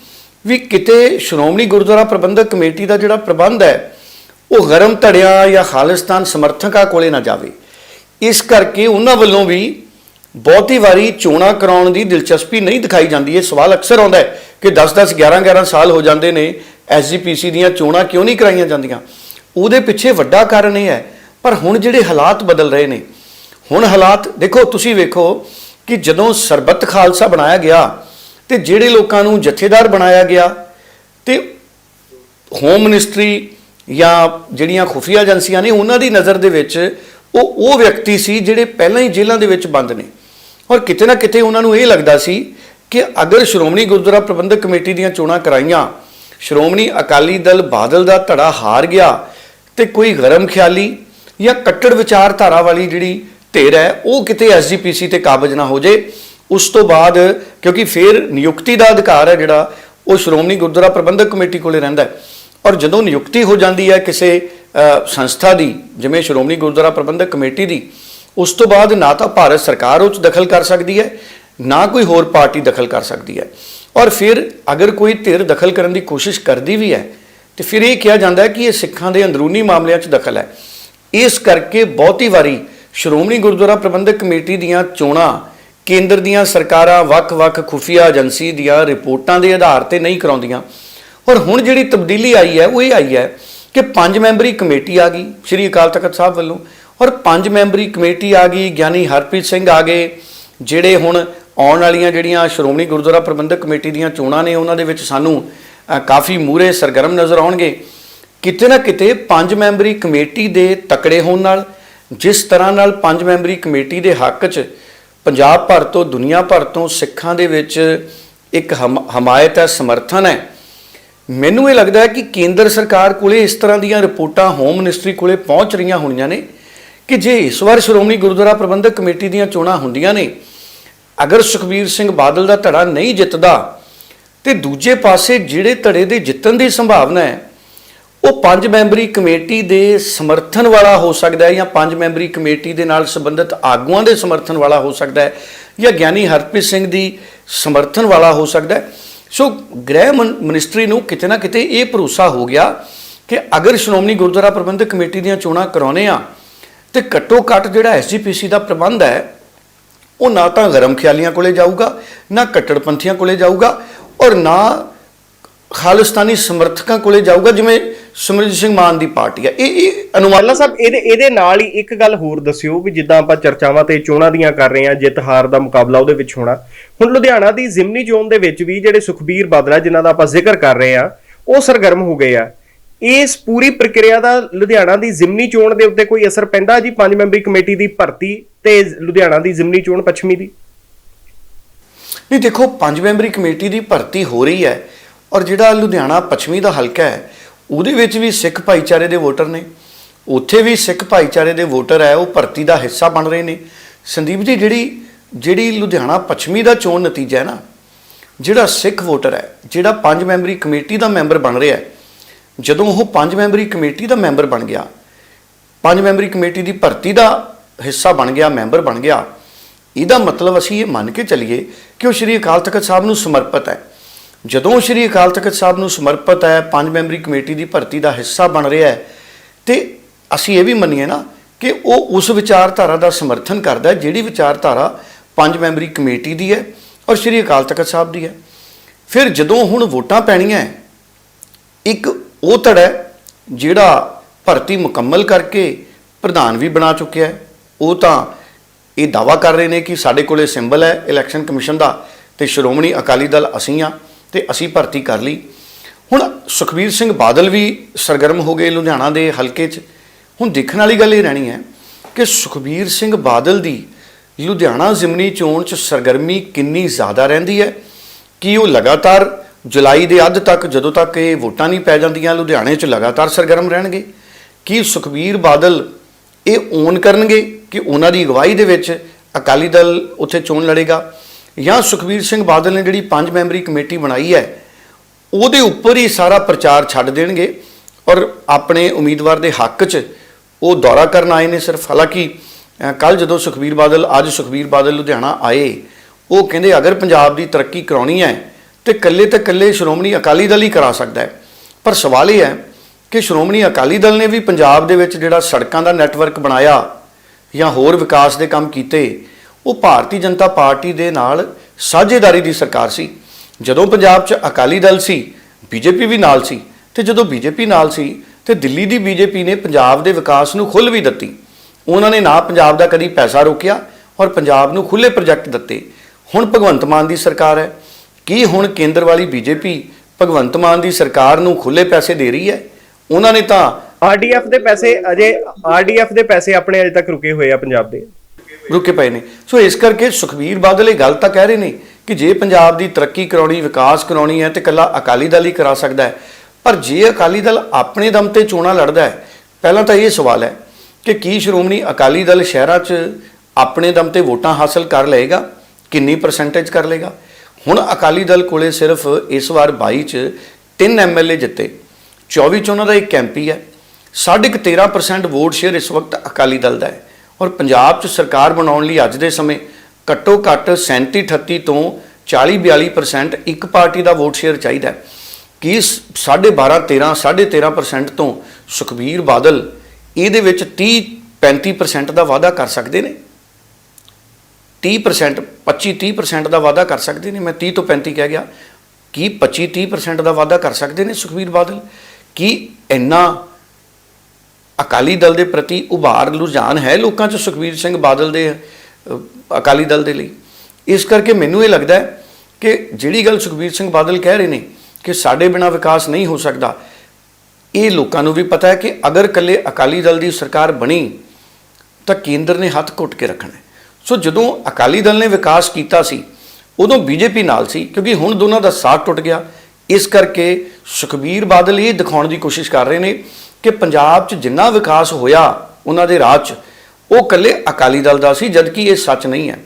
B: ਵੀ ਕਿਤੇ ਸ਼੍ਰੋਮਣੀ ਗੁਰਦੁਆਰਾ ਪ੍ਰਬੰਧਕ ਕਮੇਟੀ ਦਾ ਜਿਹੜਾ ਪ੍ਰਬੰਧ ਹੈ, ਉਹ ਗਰਮ ਧੜਿਆਂ ਜਾਂ ਖਾਲਿਸਤਾਨ ਸਮਰਥਕਾਂ ਕੋਲੇ ਨਾ ਜਾਵੇ। ਇਸ ਕਰਕੇ ਉਹਨਾਂ ਵੱਲੋਂ ਵੀ ਬਹੁਤੀ ਵਾਰੀ ਚੋਣਾਂ ਕਰਾਉਣ ਦੀ ਦਿਲਚਸਪੀ ਨਹੀਂ ਦਿਖਾਈ ਜਾਂਦੀ। ਇਹ ਸਵਾਲ ਅਕਸਰ ਆਉਂਦਾ ਹੈ ਕਿ 10-10 11-11 ਸਾਲ ਹੋ ਜਾਂਦੇ ਨੇ ਐਸਜੀਪੀਸੀ ਦੀਆਂ ਚੋਣਾਂ ਕਿਉਂ ਨਹੀਂ ਕਰਾਈਆਂ ਜਾਂਦੀਆਂ? ਉਹਦੇ ਪਿੱਛੇ ਵੱਡਾ ਕਾਰਨ ਇਹ ਹੈ, ਪਰ ਹੁਣ ਜਿਹੜੇ ਹਾਲਾਤ ਬਦਲ ਰਹੇ ਨੇ, ਹੁਣ ਹਾਲਾਤ, ਦੇਖੋ ਤੁਸੀਂ ਵੇਖੋ ਕਿ ਜਦੋਂ ਸਰਬੱਤ ਖਾਲਸਾ ਬਣਾਇਆ ਗਿਆ ਤੇ ਜਿਹੜੇ ਲੋਕਾਂ ਨੂੰ ਜਥੇਦਾਰ ਬਣਾਇਆ ਗਿਆ ਤੇ ਹੋਮ ਮਿਨਿਸਟਰੀ ਜਾਂ ਜਿਹੜੀਆਂ ਖੁਫੀਆ ਏਜੰਸੀਆਂ ਨੇ ਉਹਨਾਂ ਦੀ ਨਜ਼ਰ ਦੇ ਵਿੱਚ ਉਹ ਉਹ ਵਿਅਕਤੀ ਸੀ ਜਿਹੜੇ ਪਹਿਲਾਂ ਹੀ ਜੇਲ੍ਹਾਂ ਦੇ ਵਿੱਚ ਬੰਦ ਨੇ। ਔਰ ਕਿਤੇ ਨਾ ਕਿਤੇ ਉਹਨਾਂ ਨੂੰ ਇਹ ਲੱਗਦਾ ਸੀ ਕਿ ਅਗਰ ਸ਼੍ਰੋਮਣੀ ਗੁਰਦੁਆਰਾ ਪ੍ਰਬੰਧਕ ਕਮੇਟੀ ਦੀਆਂ ਚੋਣਾਂ ਕਰਾਈਆਂ, ਸ਼੍ਰੋਮਣੀ ਅਕਾਲੀ ਦਲ ਬਾਦਲ ਦਾ ਧੜਾ ਹਾਰ ਗਿਆ ਤੇ ਕੋਈ ਗਰਮ ਖਿਆਲੀ ਜਾਂ ਕੱਟੜ ਵਿਚਾਰਧਾਰਾ ਵਾਲੀ ਜਿਹੜੀ ਧਿਰ ਹੈ, ਉਹ ਕਿਤੇ ਐਸਜੀਪੀਸੀ ਤੇ ਕਾਬਜ ਨਾ ਹੋ ਜੇ, ਉਸ ਤੋਂ ਬਾਅਦ ਕਿਉਂਕਿ ਫਿਰ ਨਿਯੁਕਤੀ ਦਾ ਅਧਿਕਾਰ ਹੈ ਜਿਹੜਾ, ਉਹ ਸ਼੍ਰੋਮਣੀ ਗੁਰਦੁਆਰਾ ਪ੍ਰਬੰਧਕ ਕਮੇਟੀ ਕੋਲੇ ਰਹਿੰਦਾ ਹੈ। ਔਰ ਜਦੋਂ ਨਿਯੁਕਤੀ ਹੋ ਜਾਂਦੀ ਹੈ ਕਿਸੇ ਸੰਸਥਾ ਦੀ, ਜਿਵੇਂ ਸ਼੍ਰੋਮਣੀ ਗੁਰਦੁਆਰਾ ਪ੍ਰਬੰਧਕ ਕਮੇਟੀ ਦੀ ਉਸ ਤੋਂ ਬਾਅਦ ਨਾ ਤਾਂ ਭਾਰਤ ਸਰਕਾਰ ਉਹ 'ਚ ਦਖਲ ਕਰ ਸਕਦੀ ਹੈ, ਨਾ ਕੋਈ ਹੋਰ ਪਾਰਟੀ ਦਖਲ ਕਰ ਸਕਦੀ ਹੈ। ਔਰ ਫਿਰ ਅਗਰ ਕੋਈ ਧਿਰ ਦਖਲ ਕਰਨ ਦੀ ਕੋਸ਼ਿਸ਼ ਕਰਦੀ ਵੀ ਹੈ, ਤੇ ਫਿਰ ਇਹ ਕਿਹਾ ਜਾਂਦਾ ਹੈ ਕਿ ਇਹ ਸਿੱਖਾਂ ਦੇ ਅੰਦਰੂਨੀ ਮਾਮਲਿਆਂ 'ਚ ਦਖਲ ਹੈ। ਇਸ ਕਰਕੇ ਬਹੁਤੀ ਵਾਰੀ ਸ਼੍ਰੋਮਣੀ ਗੁਰਦੁਆਰਾ ਪ੍ਰਬੰਧਕ ਕਮੇਟੀ ਦੀਆਂ ਚੋਣਾਂ ਕੇਂਦਰ ਦੀਆਂ ਸਰਕਾਰਾਂ ਵੱਖ-ਵੱਖ ਖੁਫੀਆ ਏਜੰਸੀ ਦੀਆਂ ਰਿਪੋਰਟਾਂ ਦੇ ਆਧਾਰ ਤੇ ਨਹੀਂ ਕਰਾਉਂਦੀਆਂ। ਔਰ ਹੁਣ ਜਿਹੜੀ ਤਬਦੀਲੀ ਆਈ ਹੈ, ਉਹ ਇਹ ਆਈ ਹੈ ਕਿ ਪੰਜ ਮੈਂਬਰੀ ਕਮੇਟੀ ਆ ਗਈ। ਸ਼੍ਰੀ ਅਕਾਲ ਤਖਤ ਸਾਹਿਬ ਵੱਲੋਂ ਔਰ ਪੰਜ ਮੈਂਬਰੀ ਕਮੇਟੀ ਆ ਗਈ, ਗਿਆਨੀ ਹਰਪ੍ਰੀਤ ਸਿੰਘ ਆ ਗਏ, ਜਿਹੜੇ ਹੁਣ ਆਉਣ ਵਾਲੀਆਂ ਜਿਹੜੀਆਂ ਸ਼੍ਰੋਮਣੀ ਗੁਰਦੁਆਰਾ ਪ੍ਰਬੰਧਕ ਕਮੇਟੀ ਦੀਆਂ ਚੋਣਾਂ ਨੇ, ਉਹਨਾਂ ਦੇ ਵਿੱਚ ਸਾਨੂੰ ਕਾਫੀ ਮੂਰੇ ਸਰਗਰਮ ਨਜ਼ਰ ਆਉਣਗੇ। ਕਿਤੇ ਨਾ ਕਿਤੇ ਪੰਜ ਮੈਂਬਰੀ ਕਮੇਟੀ ਦੇ ਤਕੜੇ ਹੋਣ ਨਾਲ, ਜਿਸ ਤਰ੍ਹਾਂ ਨਾਲ ਪੰਜ ਮੈਂਬਰੀ ਕਮੇਟੀ ਦੇ ਹੱਕ 'ਚ ਪੰਜਾਬ ਭਰ ਤੋਂ, ਦੁਨੀਆ ਭਰ ਤੋਂ ਸਿੱਖਾਂ ਦੇ ਵਿੱਚ ਇੱਕ ਹਮ- ਹਮਾਇਤ ਹੈ, ਸਮਰਥਨ ਹੈ, ਮੈਨੂੰ ਇਹ ਲੱਗਦਾ ਹੈ ਕਿ ਕੇਂਦਰ ਸਰਕਾਰ ਕੋਲੇ ਇਸ ਤਰ੍ਹਾਂ ਦੀਆਂ ਰਿਪੋਰਟਾਂ ਹੋਮ ਮਿਨਿਸਟਰੀ ਕੋਲੇ ਪਹੁੰਚ ਰਹੀਆਂ ਹੋਣੀਆਂ ਨੇ। ਕਿ ਜੇ ਇਸ ਵਾਰ ਸ਼੍ਰੋਮਣੀ ਗੁਰਦੁਆਰਾ ਪ੍ਰਬੰਧਕ ਕਮੇਟੀ ਦੀਆਂ ਚੋਣਾਂ ਹੁੰਦੀਆਂ ਨੇ, ਅਗਰ ਸੁਖਬੀਰ ਸਿੰਘ ਬਾਦਲ ਦਾ ਧੜਾ ਨਹੀਂ ਜਿੱਤਦਾ, ਤੇ ਦੂਜੇ ਪਾਸੇ ਜਿਹੜੇ ਧੜੇ ਦੇ ਜਿੱਤਣ ਦੀ ਸੰਭਾਵਨਾ ਹੈ, ਉਹ ਪੰਜ ਮੈਂਬਰੀ ਕਮੇਟੀ ਦੇ ਸਮਰਥਨ ਵਾਲਾ ਹੋ ਸਕਦਾ ਹੈ ਜਾਂ ਪੰਜ ਮੈਂਬਰੀ ਕਮੇਟੀ ਦੇ ਨਾਲ ਸੰਬੰਧਿਤ ਆਗੂਆਂ ਦੇ ਸਮਰਥਨ ਵਾਲਾ ਹੋ ਸਕਦਾ ਹੈ ਜਾਂ ਗਿਆਨੀ ਹਰਪ੍ਰੀਤ ਸਿੰਘ ਦੀ ਸਮਰਥਨ ਵਾਲਾ ਹੋ ਸਕਦਾ ਹੈ। ਸੋ ਗ੍ਰਹਿ ਮਨ- ਮਿਨਿਸਟਰੀ ਨੂੰ ਕਿਤੇ ਨਾ ਕਿਤੇ ਇਹ ਭਰੋਸਾ ਹੋ ਗਿਆ ਕਿ ਅਗਰ ਸ਼੍ਰੋਮਣੀ ਗੁਰਦੁਆਰਾ ਪ੍ਰਬੰਧਕ ਕਮੇਟੀ ਦੀਆਂ ਚੋਣਾਂ ਕਰਾਉਣੇ ਆ ਤੇ ਘੱਟੋ ਘੱਟ ਜਿਹੜਾ ਐਸਜੀਪੀਸੀ ਦਾ ਪ੍ਰਬੰਧ ਹੈ, ਉਹ ਨਾ ਤਾਂ ਗਰਮ ਖਿਆਲੀਆਂ ਕੋਲੇ ਜਾਊਗਾ, ਨਾ ਕੱਟੜਪੰਥੀਆਂ ਕੋਲੇ ਜਾਊਗਾ, ਔਰ ਨਾ ਖਾਲਿਸਤਾਨੀ ਸਮਰਥਕਾਂ ਕੋਲੇ ਜਾਊਗਾ, ਜਿਵੇਂ ਸਿਮਰਜੀਤ ਸਿੰਘ ਮਾਨ ਦੀ ਪਾਰਟੀ ਹੈ। ਇਹ ਇਹ ਅਨੁਮਾਨ
A: ਸਾਹਿਬ, ਇਹਦੇ ਇਹਦੇ ਨਾਲ ਹੀ ਇੱਕ ਗੱਲ ਹੋਰ ਦੱਸਿਓ ਵੀ ਜਿੱਦਾਂ ਆਪਾਂ ਚਰਚਾਵਾਂ ਤੇ ਚੋਣਾਂ ਦੀਆਂ ਕਰ ਰਹੇ ਹਾਂ, ਜਿੱਤ ਹਾਰ ਦਾ ਮੁਕਾਬਲਾ ਉਹਦੇ ਵਿੱਚ ਹੋਣਾ। ਹੁਣ ਲੁਧਿਆਣਾ ਦੀ ਜ਼ਿਮਨੀ ਜ਼ੋਨ ਦੇ ਵਿੱਚ ਵੀ ਜਿਹੜੇ ਸੁਖਬੀਰ ਬਾਦਲਾ, ਜਿਨ੍ਹਾਂ ਦਾ ਆਪਾਂ ਜ਼ਿਕਰ ਕਰ ਰਹੇ ਹਾਂ, ਉਹ ਸਰਗਰਮ ਹੋ ਗਏ ਆ। ਇਸ ਪੂਰੀ ਪ੍ਰਕਿਰਿਆ ਦਾ ਲੁਧਿਆਣਾ ਦੀ ਜ਼ਿਮਨੀ ਚੋਣ ਦੇ ਉੱਤੇ ਕੋਈ ਅਸਰ ਪੈਂਦਾ ਜੀ? ਪੰਜ ਮੈਂਬਰੀ ਕਮੇਟੀ ਦੀ ਭਰਤੀ ਤੇ ਲੁਧਿਆਣਾ ਦੀ ਜ਼ਿਮਨੀ ਚੋਣ ਪੱਛਮੀ ਦੀ।
B: ਨਹੀਂ, ਦੇਖੋ, ਪੰਜ ਮੈਂਬਰੀ ਕਮੇਟੀ ਦੀ ਭਰਤੀ ਹੋ ਰਹੀ ਹੈ ਔਰ ਜਿਹੜਾ ਲੁਧਿਆਣਾ ਪੱਛਮੀ ਦਾ ਹਲਕਾ ਹੈ, ਉਹਦੇ ਵਿੱਚ ਵੀ ਸਿੱਖ ਭਾਈਚਾਰੇ ਦੇ ਵੋਟਰ ਨੇ। ਉੱਥੇ ਵੀ ਸਿੱਖ ਭਾਈਚਾਰੇ ਦੇ ਵੋਟਰ ਹੈ, ਉਹ ਭਰਤੀ ਦਾ ਹਿੱਸਾ ਬਣ ਰਹੇ ਨੇ। ਸੰਦੀਪ ਜੀ, ਜਿਹੜੀ ਜਿਹੜੀ ਲੁਧਿਆਣਾ ਪੱਛਮੀ ਦਾ ਚੋਣ ਨਤੀਜਾ ਹੈ ਨਾ, ਜਿਹੜਾ ਸਿੱਖ ਵੋਟਰ ਹੈ, ਜਿਹੜਾ ਪੰਜ ਮੈਂਬਰੀ ਕਮੇਟੀ ਦਾ ਮੈਂਬਰ ਬਣ ਰਿਹਾ ਹੈ ਜਦੋਂ ਉਹ ਪੰਜ ਮੈਂਬਰੀ ਕਮੇਟੀ ਦਾ ਮੈਂਬਰ ਬਣ ਗਿਆ, ਪੰਜ ਮੈਂਬਰੀ ਕਮੇਟੀ ਦੀ ਭਰਤੀ ਦਾ ਹਿੱਸਾ ਬਣ ਗਿਆ, ਮੈਂਬਰ ਬਣ ਗਿਆ, ਇਹਦਾ ਮਤਲਬ ਅਸੀਂ ਇਹ ਮੰਨ ਕੇ ਚੱਲੀਏ ਕਿ ਉਹ ਸ਼੍ਰੀ ਅਕਾਲ ਤਖਤ ਸਾਹਿਬ ਨੂੰ ਸਮਰਪਿਤ ਹੈ। ਜਦੋਂ ਸ਼੍ਰੀ ਅਕਾਲ ਤਖਤ ਸਾਹਿਬ ਨੂੰ ਸਮਰਪਿਤ ਹੈ, ਪੰਜ ਮੈਂਬਰੀ ਕਮੇਟੀ ਦੀ ਭਰਤੀ ਦਾ ਹਿੱਸਾ ਬਣ ਰਿਹਾ ਹੈ, ਤੇ ਅਸੀਂ ਇਹ ਵੀ ਮੰਨੀਏ ਨਾ ਕਿ ਉਹ ਉਸ ਵਿਚਾਰਧਾਰਾ ਦਾ ਸਮਰਥਨ ਕਰਦਾ ਹੈ, ਜਿਹੜੀ ਵਿਚਾਰਧਾਰਾ ਪੰਜ ਮੈਂਬਰੀ ਕਮੇਟੀ ਦੀ ਹੈ ਔਰ ਸ਼੍ਰੀ ਅਕਾਲ ਤਖਤ ਸਾਹਿਬ ਦੀ ਹੈ। ਫਿਰ ਜਦੋਂ ਹੁਣ ਵੋਟਾਂ ਪੈਣੀਆਂ ਇੱਕ ਉਹ ਧੜਾ ਹੈ ਜਿਹੜਾ ਭਰਤੀ ਮੁਕੰਮਲ ਕਰਕੇ ਪ੍ਰਧਾਨ ਵੀ ਬਣਾ ਚੁੱਕਿਆ ਹੈ। ਉਹ ਤਾਂ ਇਹ ਦਾਵਾ ਕਰ ਰਹੇ ਨੇ ਕਿ ਸਾਡੇ ਕੋਲੇ ਸਿੰਬਲ ਹੈ, ਇਲੈਕਸ਼ਨ ਕਮਿਸ਼ਨ ਦਾ, ਤੇ ਸ਼੍ਰੋਮਣੀ ਅਕਾਲੀ ਦਲ ਅਸੀਂ ਆ ਤੇ ਅਸੀਂ ਭਰਤੀ ਕਰ ਲਈ। ਹੁਣ ਸੁਖਬੀਰ ਸਿੰਘ ਬਾਦਲ ਵੀ ਸਰਗਰਮ ਹੋ ਗਏ ਲੁਧਿਆਣਾ ਦੇ ਹਲਕੇ 'ਚ। ਹੁਣ ਦੇਖਣ ਵਾਲੀ ਗੱਲ ਇਹ ਰਹਿਣੀ ਹੈ ਕਿ ਸੁਖਬੀਰ ਸਿੰਘ ਬਾਦਲ ਦੀ ਲੁਧਿਆਣਾ ਜ਼ਿਮਨੀ ਚੋਣ 'ਚ ਸਰਗਰਮੀ ਕਿੰਨੀ ਜ਼ਿਆਦਾ ਰਹਿੰਦੀ ਹੈ, ਕਿ ਉਹ ਲਗਾਤਾਰ ਜੁਲਾਈ ਦੇ ਅੱਧ ਤੱਕ ਜਦੋਂ ਤੱਕ ਇਹ ਵੋਟਾਂ ਨਹੀਂ ਪੈ ਜਾਂਦੀਆਂ, ਲੁਧਿਆਣੇ 'ਚ ਲਗਾਤਾਰ ਸਰਗਰਮ ਰਹਿਣਗੇ। ਕੀ ਸੁਖਬੀਰ ਬਾਦਲ ਇਹ ਓਨ ਕਰਨਗੇ ਕਿ ਉਹਨਾਂ ਦੀ ਅਗਵਾਈ ਦੇ ਵਿੱਚ ਅਕਾਲੀ ਦਲ ਉੱਥੇ ਚੋਣ ਲੜੇਗਾ? ਜਾਂ ਸੁਖਬੀਰ ਸਿੰਘ ਬਾਦਲ ਨੇ ਜਿਹੜੀ ਪੰਜ ਮੈਂਬਰੀ ਕਮੇਟੀ ਬਣਾਈ ਹੈ, ਉਹਦੇ ਉੱਪਰ ਹੀ ਸਾਰਾ ਪ੍ਰਚਾਰ ਛੱਡ ਦੇਣਗੇ ਔਰ ਆਪਣੇ ਉਮੀਦਵਾਰ ਦੇ ਹੱਕ 'ਚ ਉਹ ਦੌਰਾ ਕਰਨ ਆਏ ਨੇ ਸਿਰਫ। ਹਾਲਾਂਕਿ ਕੱਲ ਜਦੋਂ ਸੁਖਬੀਰ ਬਾਦਲ, ਅੱਜ ਸੁਖਬੀਰ ਬਾਦਲ ਲੁਧਿਆਣਾ ਆਏ, ਉਹ ਕਹਿੰਦੇ ਅਗਰ ਪੰਜਾਬ ਦੀ ਤਰੱਕੀ ਕਰਾਉਣੀ ਹੈ ਤੇ ਕੱਲੇ ਤੇ ਕੱਲੇ ਸ਼੍ਰੋਮਣੀ ਅਕਾਲੀ ਦਲ ਹੀ ਕਰਾ ਸਕਦਾ ਹੈ। ਪਰ ਸਵਾਲ ਇਹ ਹੈ ਕਿ ਸ਼੍ਰੋਮਣੀ ਅਕਾਲੀ ਦਲ ਨੇ ਵੀ ਪੰਜਾਬ ਦੇ ਵਿੱਚ ਜਿਹੜਾ ਸੜਕਾਂ ਦਾ ਨੈਟਵਰਕ ਬਣਾਇਆ ਜਾਂ ਹੋਰ ਵਿਕਾਸ ਦੇ ਕੰਮ ਕੀਤੇ, ਉਹ ਭਾਰਤੀ ਜਨਤਾ ਪਾਰਟੀ ਦੇ ਨਾਲ ਸਾਝੇਦਾਰੀ ਦੀ ਸਰਕਾਰ ਸੀ। ਜਦੋਂ ਪੰਜਾਬ 'ਚ ਅਕਾਲੀ ਦਲ ਸੀ, ਬੀਜੇਪੀ ਵੀ ਨਾਲ ਸੀ ਤੇ ਜਦੋਂ ਬੀਜੇਪੀ ਨਾਲ ਸੀ, ਤੇ ਦਿੱਲੀ ਦੀ ਬੀਜੇਪੀ ਨੇ ਪੰਜਾਬ ਦੇ ਵਿਕਾਸ ਨੂੰ ਖੁੱਲ੍ਹ ਵੀ ਦਿੱਤੀ। ਉਹਨਾਂ ਨੇ ਨਾ ਪੰਜਾਬ ਦਾ ਕਦੀ ਪੈਸਾ ਰੋਕਿਆ ਔਰ ਪੰਜਾਬ ਨੂੰ ਖੁੱਲੇ ਪ੍ਰੋਜੈਕਟ ਦਿੱਤੇ। ਹੁਣ ਭਗਵੰਤ ਮਾਨ ਦੀ ਸਰਕਾਰ ਹੈ। ਕੀ ਹੁਣ ਕੇਂਦਰ ਵਾਲੀ ਬੀਜੇਪੀ ਭਗਵੰਤ ਮਾਨ ਦੀ ਸਰਕਾਰ ਨੂੰ ਖੁੱਲੇ ਪੈਸੇ ਦੇ ਰਹੀ ਹੈ? ਉਹਨਾਂ ਨੇ ਤਾਂ
A: ਆਰਡੀਐਫ ਦੇ ਪੈਸੇ ਅਜੇ ਆਰਡੀਐਫ ਦੇ ਪੈਸੇ ਆਪਣੇ ਅਜੇ ਤੱਕ ਰੁਕੇ ਹੋਏ ਆ ਪੰਜਾਬ ਦੇ।
B: ਰੁਕੇ ਪਏ ਨੇ। ਸੋ ਇਸ ਕਰਕੇ ਸੁਖਬੀਰ ਬਾਦਲ ਇਹ ਗੱਲ ਤਾਂ ਕਹਿ ਰਹੇ ਨੇ ਕਿ ਜੇ ਪੰਜਾਬ ਦੀ ਤਰੱਕੀ ਕਰਾਉਣੀ ਵਿਕਾਸ ਕਰਾਉਣੀ ਹੈ ਤੇ ਕੱਲਾ ਅਕਾਲੀ ਦਲ ਹੀ ਕਰਾ ਸਕਦਾ ਹੈ। ਪਰ ਜੇ ਅਕਾਲੀ ਦਲ ਆਪਣੇ ਦਮ ਤੇ ਚੋਣਾਂ ਲੜਦਾ ਹੈ ਪਹਿਲਾਂ ਤਾਂ ਇਹ ਸਵਾਲ ਹੈ ਕਿ ਕੀ ਸ਼੍ਰੋਮਣੀ ਅਕਾਲੀ ਦਲ ਸ਼ਹਿਰਾਂ 'ਚ ਆਪਣੇ ਦਮ ਤੇ ਵੋਟਾਂ ਹਾਸਲ ਕਰ ਲਏਗਾ? ਕਿੰਨੀ ਪਰਸੈਂਟੇਜ ਕਰ ਲਏਗਾ? ਹੁਣ ਅਕਾਲੀ ਦਲ ਕੋਲੇ ਸਿਰਫ ਇਸ ਵਾਰ 22 'ਚ 3 ਐਮਐਲਏ ਜਿੱਤੇ 24 'ਚ ਉਹਨਾਂ ਦਾ ਇੱਕ ਐਮਪੀ ਹੈ, ਸਾਢੇ ਕੁ 13% ਵੋਟ ਸ਼ੇਅਰ ਇਸ ਵਕਤ ਅਕਾਲੀ ਦਲ ਦਾ ਹੈ ਔਰ ਪੰਜਾਬ 'ਚ ਸਰਕਾਰ ਬਣਾਉਣ ਲਈ ਅੱਜ ਦੇ ਸਮੇਂ ਘੱਟੋ ਘੱਟ 37 38 ਤੋਂ 40 42% ਇੱਕ ਪਾਰਟੀ ਦਾ ਵੋਟ ਸ਼ੇਅਰ ਚਾਹੀਦਾ ਹੈ। ਕੀ 12.5 13 13.5% ਤੋਂ ਸੁਖਬੀਰ ਬਾਦਲ ਇਹਦੇ ਵਿੱਚ 30 35% ਦਾ ਵਾਅਦਾ ਕਰ ਸਕਦੇ ਨੇ? 30% 25 30% ਦਾ ਵਾਅਦਾ ਕਰ ਸਕਦੇ ਨੇ। ਮੈਂ 30 ਤੋਂ 35 ਕਹਿ ਗਿਆ। ਕੀ 25 30% ਦਾ ਵਾਅਦਾ ਕਰ ਸਕਦੇ ਨੇ ਸੁਖਬੀਰ ਬਾਦਲ? ਕੀ ਇੰਨਾ ਅਕਾਲੀ ਦਲ ਦੇ ਪ੍ਰਤੀ ਉਭਾਰ ਰੁਝਾਨ ਹੈ ਲੋਕਾਂ 'ਚ ਸੁਖਬੀਰ ਸਿੰਘ ਬਾਦਲ ਦੇ ਅਕਾਲੀ ਦਲ ਦੇ ਲਈ? ਇਸ ਕਰਕੇ ਮੈਨੂੰ ਇਹ ਲੱਗਦਾ ਹੈ ਕਿ ਜਿਹੜੀ ਗੱਲ ਸੁਖਬੀਰ ਸਿੰਘ ਬਾਦਲ ਕਹਿ ਰਹੇ ਨੇ ਕਿ ਸਾਡੇ ਬਿਨਾ ਵਿਕਾਸ ਨਹੀਂ ਹੋ ਸਕਦਾ, ਇਹ ਲੋਕਾਂ ਨੂੰ ਵੀ ਪਤਾ ਹੈ ਕਿ ਅਗਰ ਕੱਲੇ ਅਕਾਲੀ ਦਲ ਦੀ ਸਰਕਾਰ ਬਣੀ, ਤਾਂ ਕੇਂਦਰ ਨੇ ਹੱਥ ਘੁੱਟ ਕੇ ਰੱਖਣਾ ਸੋ ਜਦੋਂ ਅਕਾਲੀ ਦਲ ਨੇ ਵਿਕਾਸ ਕੀਤਾ ਸੀ, ਉਦੋਂ ਬੀਜੇਪੀ ਨਾਲ ਸੀ, ਕਿਉਂਕਿ ਹੁਣ ਦੋਨਾਂ ਦਾ ਸਾਥ ਟੁੱਟ ਗਿਆ। ਇਸ ਕਰਕੇ ਸੁਖਬੀਰ ਬਾਦਲ ਇਹ ਦਿਖਾਉਣ ਦੀ ਕੋਸ਼ਿਸ਼ ਕਰ ਰਹੇ ਨੇ ਕਿ ਪੰਜਾਬ 'ਚ ਜਿੰਨਾ ਵਿਕਾਸ ਹੋਇਆ ਉਹਨਾਂ ਦੇ ਰਾਜ 'ਚ, ਉਹ ਕੱਲੇ ਅਕਾਲੀ ਦਲ ਦਾ ਸੀ, ਜਦਕਿ ਇਹ ਸੱਚ ਨਹੀਂ ਹੈ।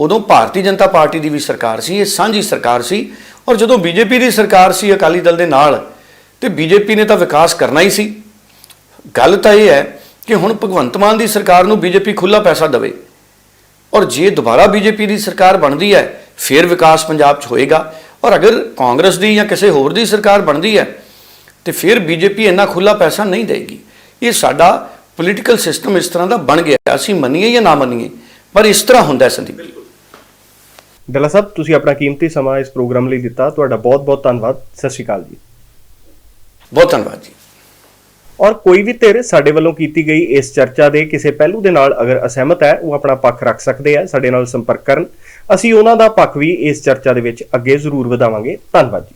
B: ਉਦੋਂ ਭਾਰਤੀ ਜਨਤਾ ਪਾਰਟੀ ਦੀ ਵੀ ਸਰਕਾਰ ਸੀ, ਇਹ ਸਾਂਝੀ ਸਰਕਾਰ ਸੀ, ਔਰ ਜਦੋਂ ਬੀਜੇਪੀ ਦੀ ਸਰਕਾਰ ਸੀ ਅਕਾਲੀ ਦਲ ਦੇ ਨਾਲ, ਤੇ ਬੀਜੇਪੀ ਨੇ ਤਾਂ ਵਿਕਾਸ ਕਰਨਾ ਹੀ ਸੀ। ਗੱਲ ਤਾਂ ਇਹ ਹੈ ਕਿ ਹੁਣ ਭਗਵੰਤ ਮਾਨ ਦੀ ਸਰਕਾਰ ਨੂੰ ਬੀਜੇਪੀ ਖੁੱਲਾ ਪੈਸਾ ਦੇਵੇ। ਔਰ ਜੇ ਦੁਬਾਰਾ ਬੀਜੇਪੀ ਦੀ ਸਰਕਾਰ ਬਣਦੀ ਹੈ ਫਿਰ ਵਿਕਾਸ ਪੰਜਾਬ 'ਚ ਹੋਏਗਾ। ਔਰ ਅਗਰ ਕਾਂਗਰਸ ਦੀ ਜਾਂ ਕਿਸੇ ਹੋਰ ਦੀ ਸਰਕਾਰ ਬਣਦੀ ਹੈ ਤੇ ਫਿਰ ਬੀਜੇਪੀ ਇੰਨਾ ਖੁੱਲਾ ਪੈਸਾ ਨਹੀਂ ਦੇਗੀ ਇਹ ਸਾਡਾ ਪੋਲੀਟੀਕਲ ਸਿਸਟਮ ਇਸ ਤਰ੍ਹਾਂ ਦਾ ਬਣ ਗਿਆ ਅਸੀਂ ਮੰਨੀਏ ਜਾਂ ਨਾ ਮੰਨੀਏ ਪਰ ਇਸ ਤਰ੍ਹਾਂ ਹੁੰਦਾ ਸੰਦੀਪ।
A: ਡੱਲਾ ਸਾਹਿਬ ਤੁਸੀਂ ਆਪਣਾ ਕੀਮਤੀ ਸਮਾਂ ਇਸ ਪ੍ਰੋਗਰਾਮ ਲਈ ਦਿੱਤਾ। ਤੁਹਾਡਾ ਬਹੁਤ-ਬਹੁਤ ਧੰਨਵਾਦ। ਸਤਿ ਸ਼੍ਰੀ ਅਕਾਲ ਜੀ।
B: ਬਹੁਤ ਧੰਨਵਾਦ ਜੀ।
A: ਔਰ ਕੋਈ ਵੀ ਧਿਰ ਸਾਡੇ ਵੱਲੋਂ ਕੀਤੀ ਗਈ ਇਸ ਚਰਚਾ ਦੇ ਕਿਸੇ ਪਹਿਲੂ ਦੇ ਨਾਲ ਅਗਰ ਅਸਹਿਮਤ ਹੈ, ਉਹ ਆਪਣਾ ਪੱਖ ਰੱਖ ਸਕਦੇ ਆ ਸਾਡੇ ਨਾਲ ਸੰਪਰਕ ਕਰਨ। ਅਸੀਂ ਉਹਨਾਂ ਦਾ ਪੱਖ ਵੀ ਇਸ ਚਰਚਾ ਦੇ ਵਿੱਚ ਅੱਗੇ ਜ਼ਰੂਰ ਵਧਾਵਾਂਗੇ। ਧੰਨਵਾਦ ਜੀ।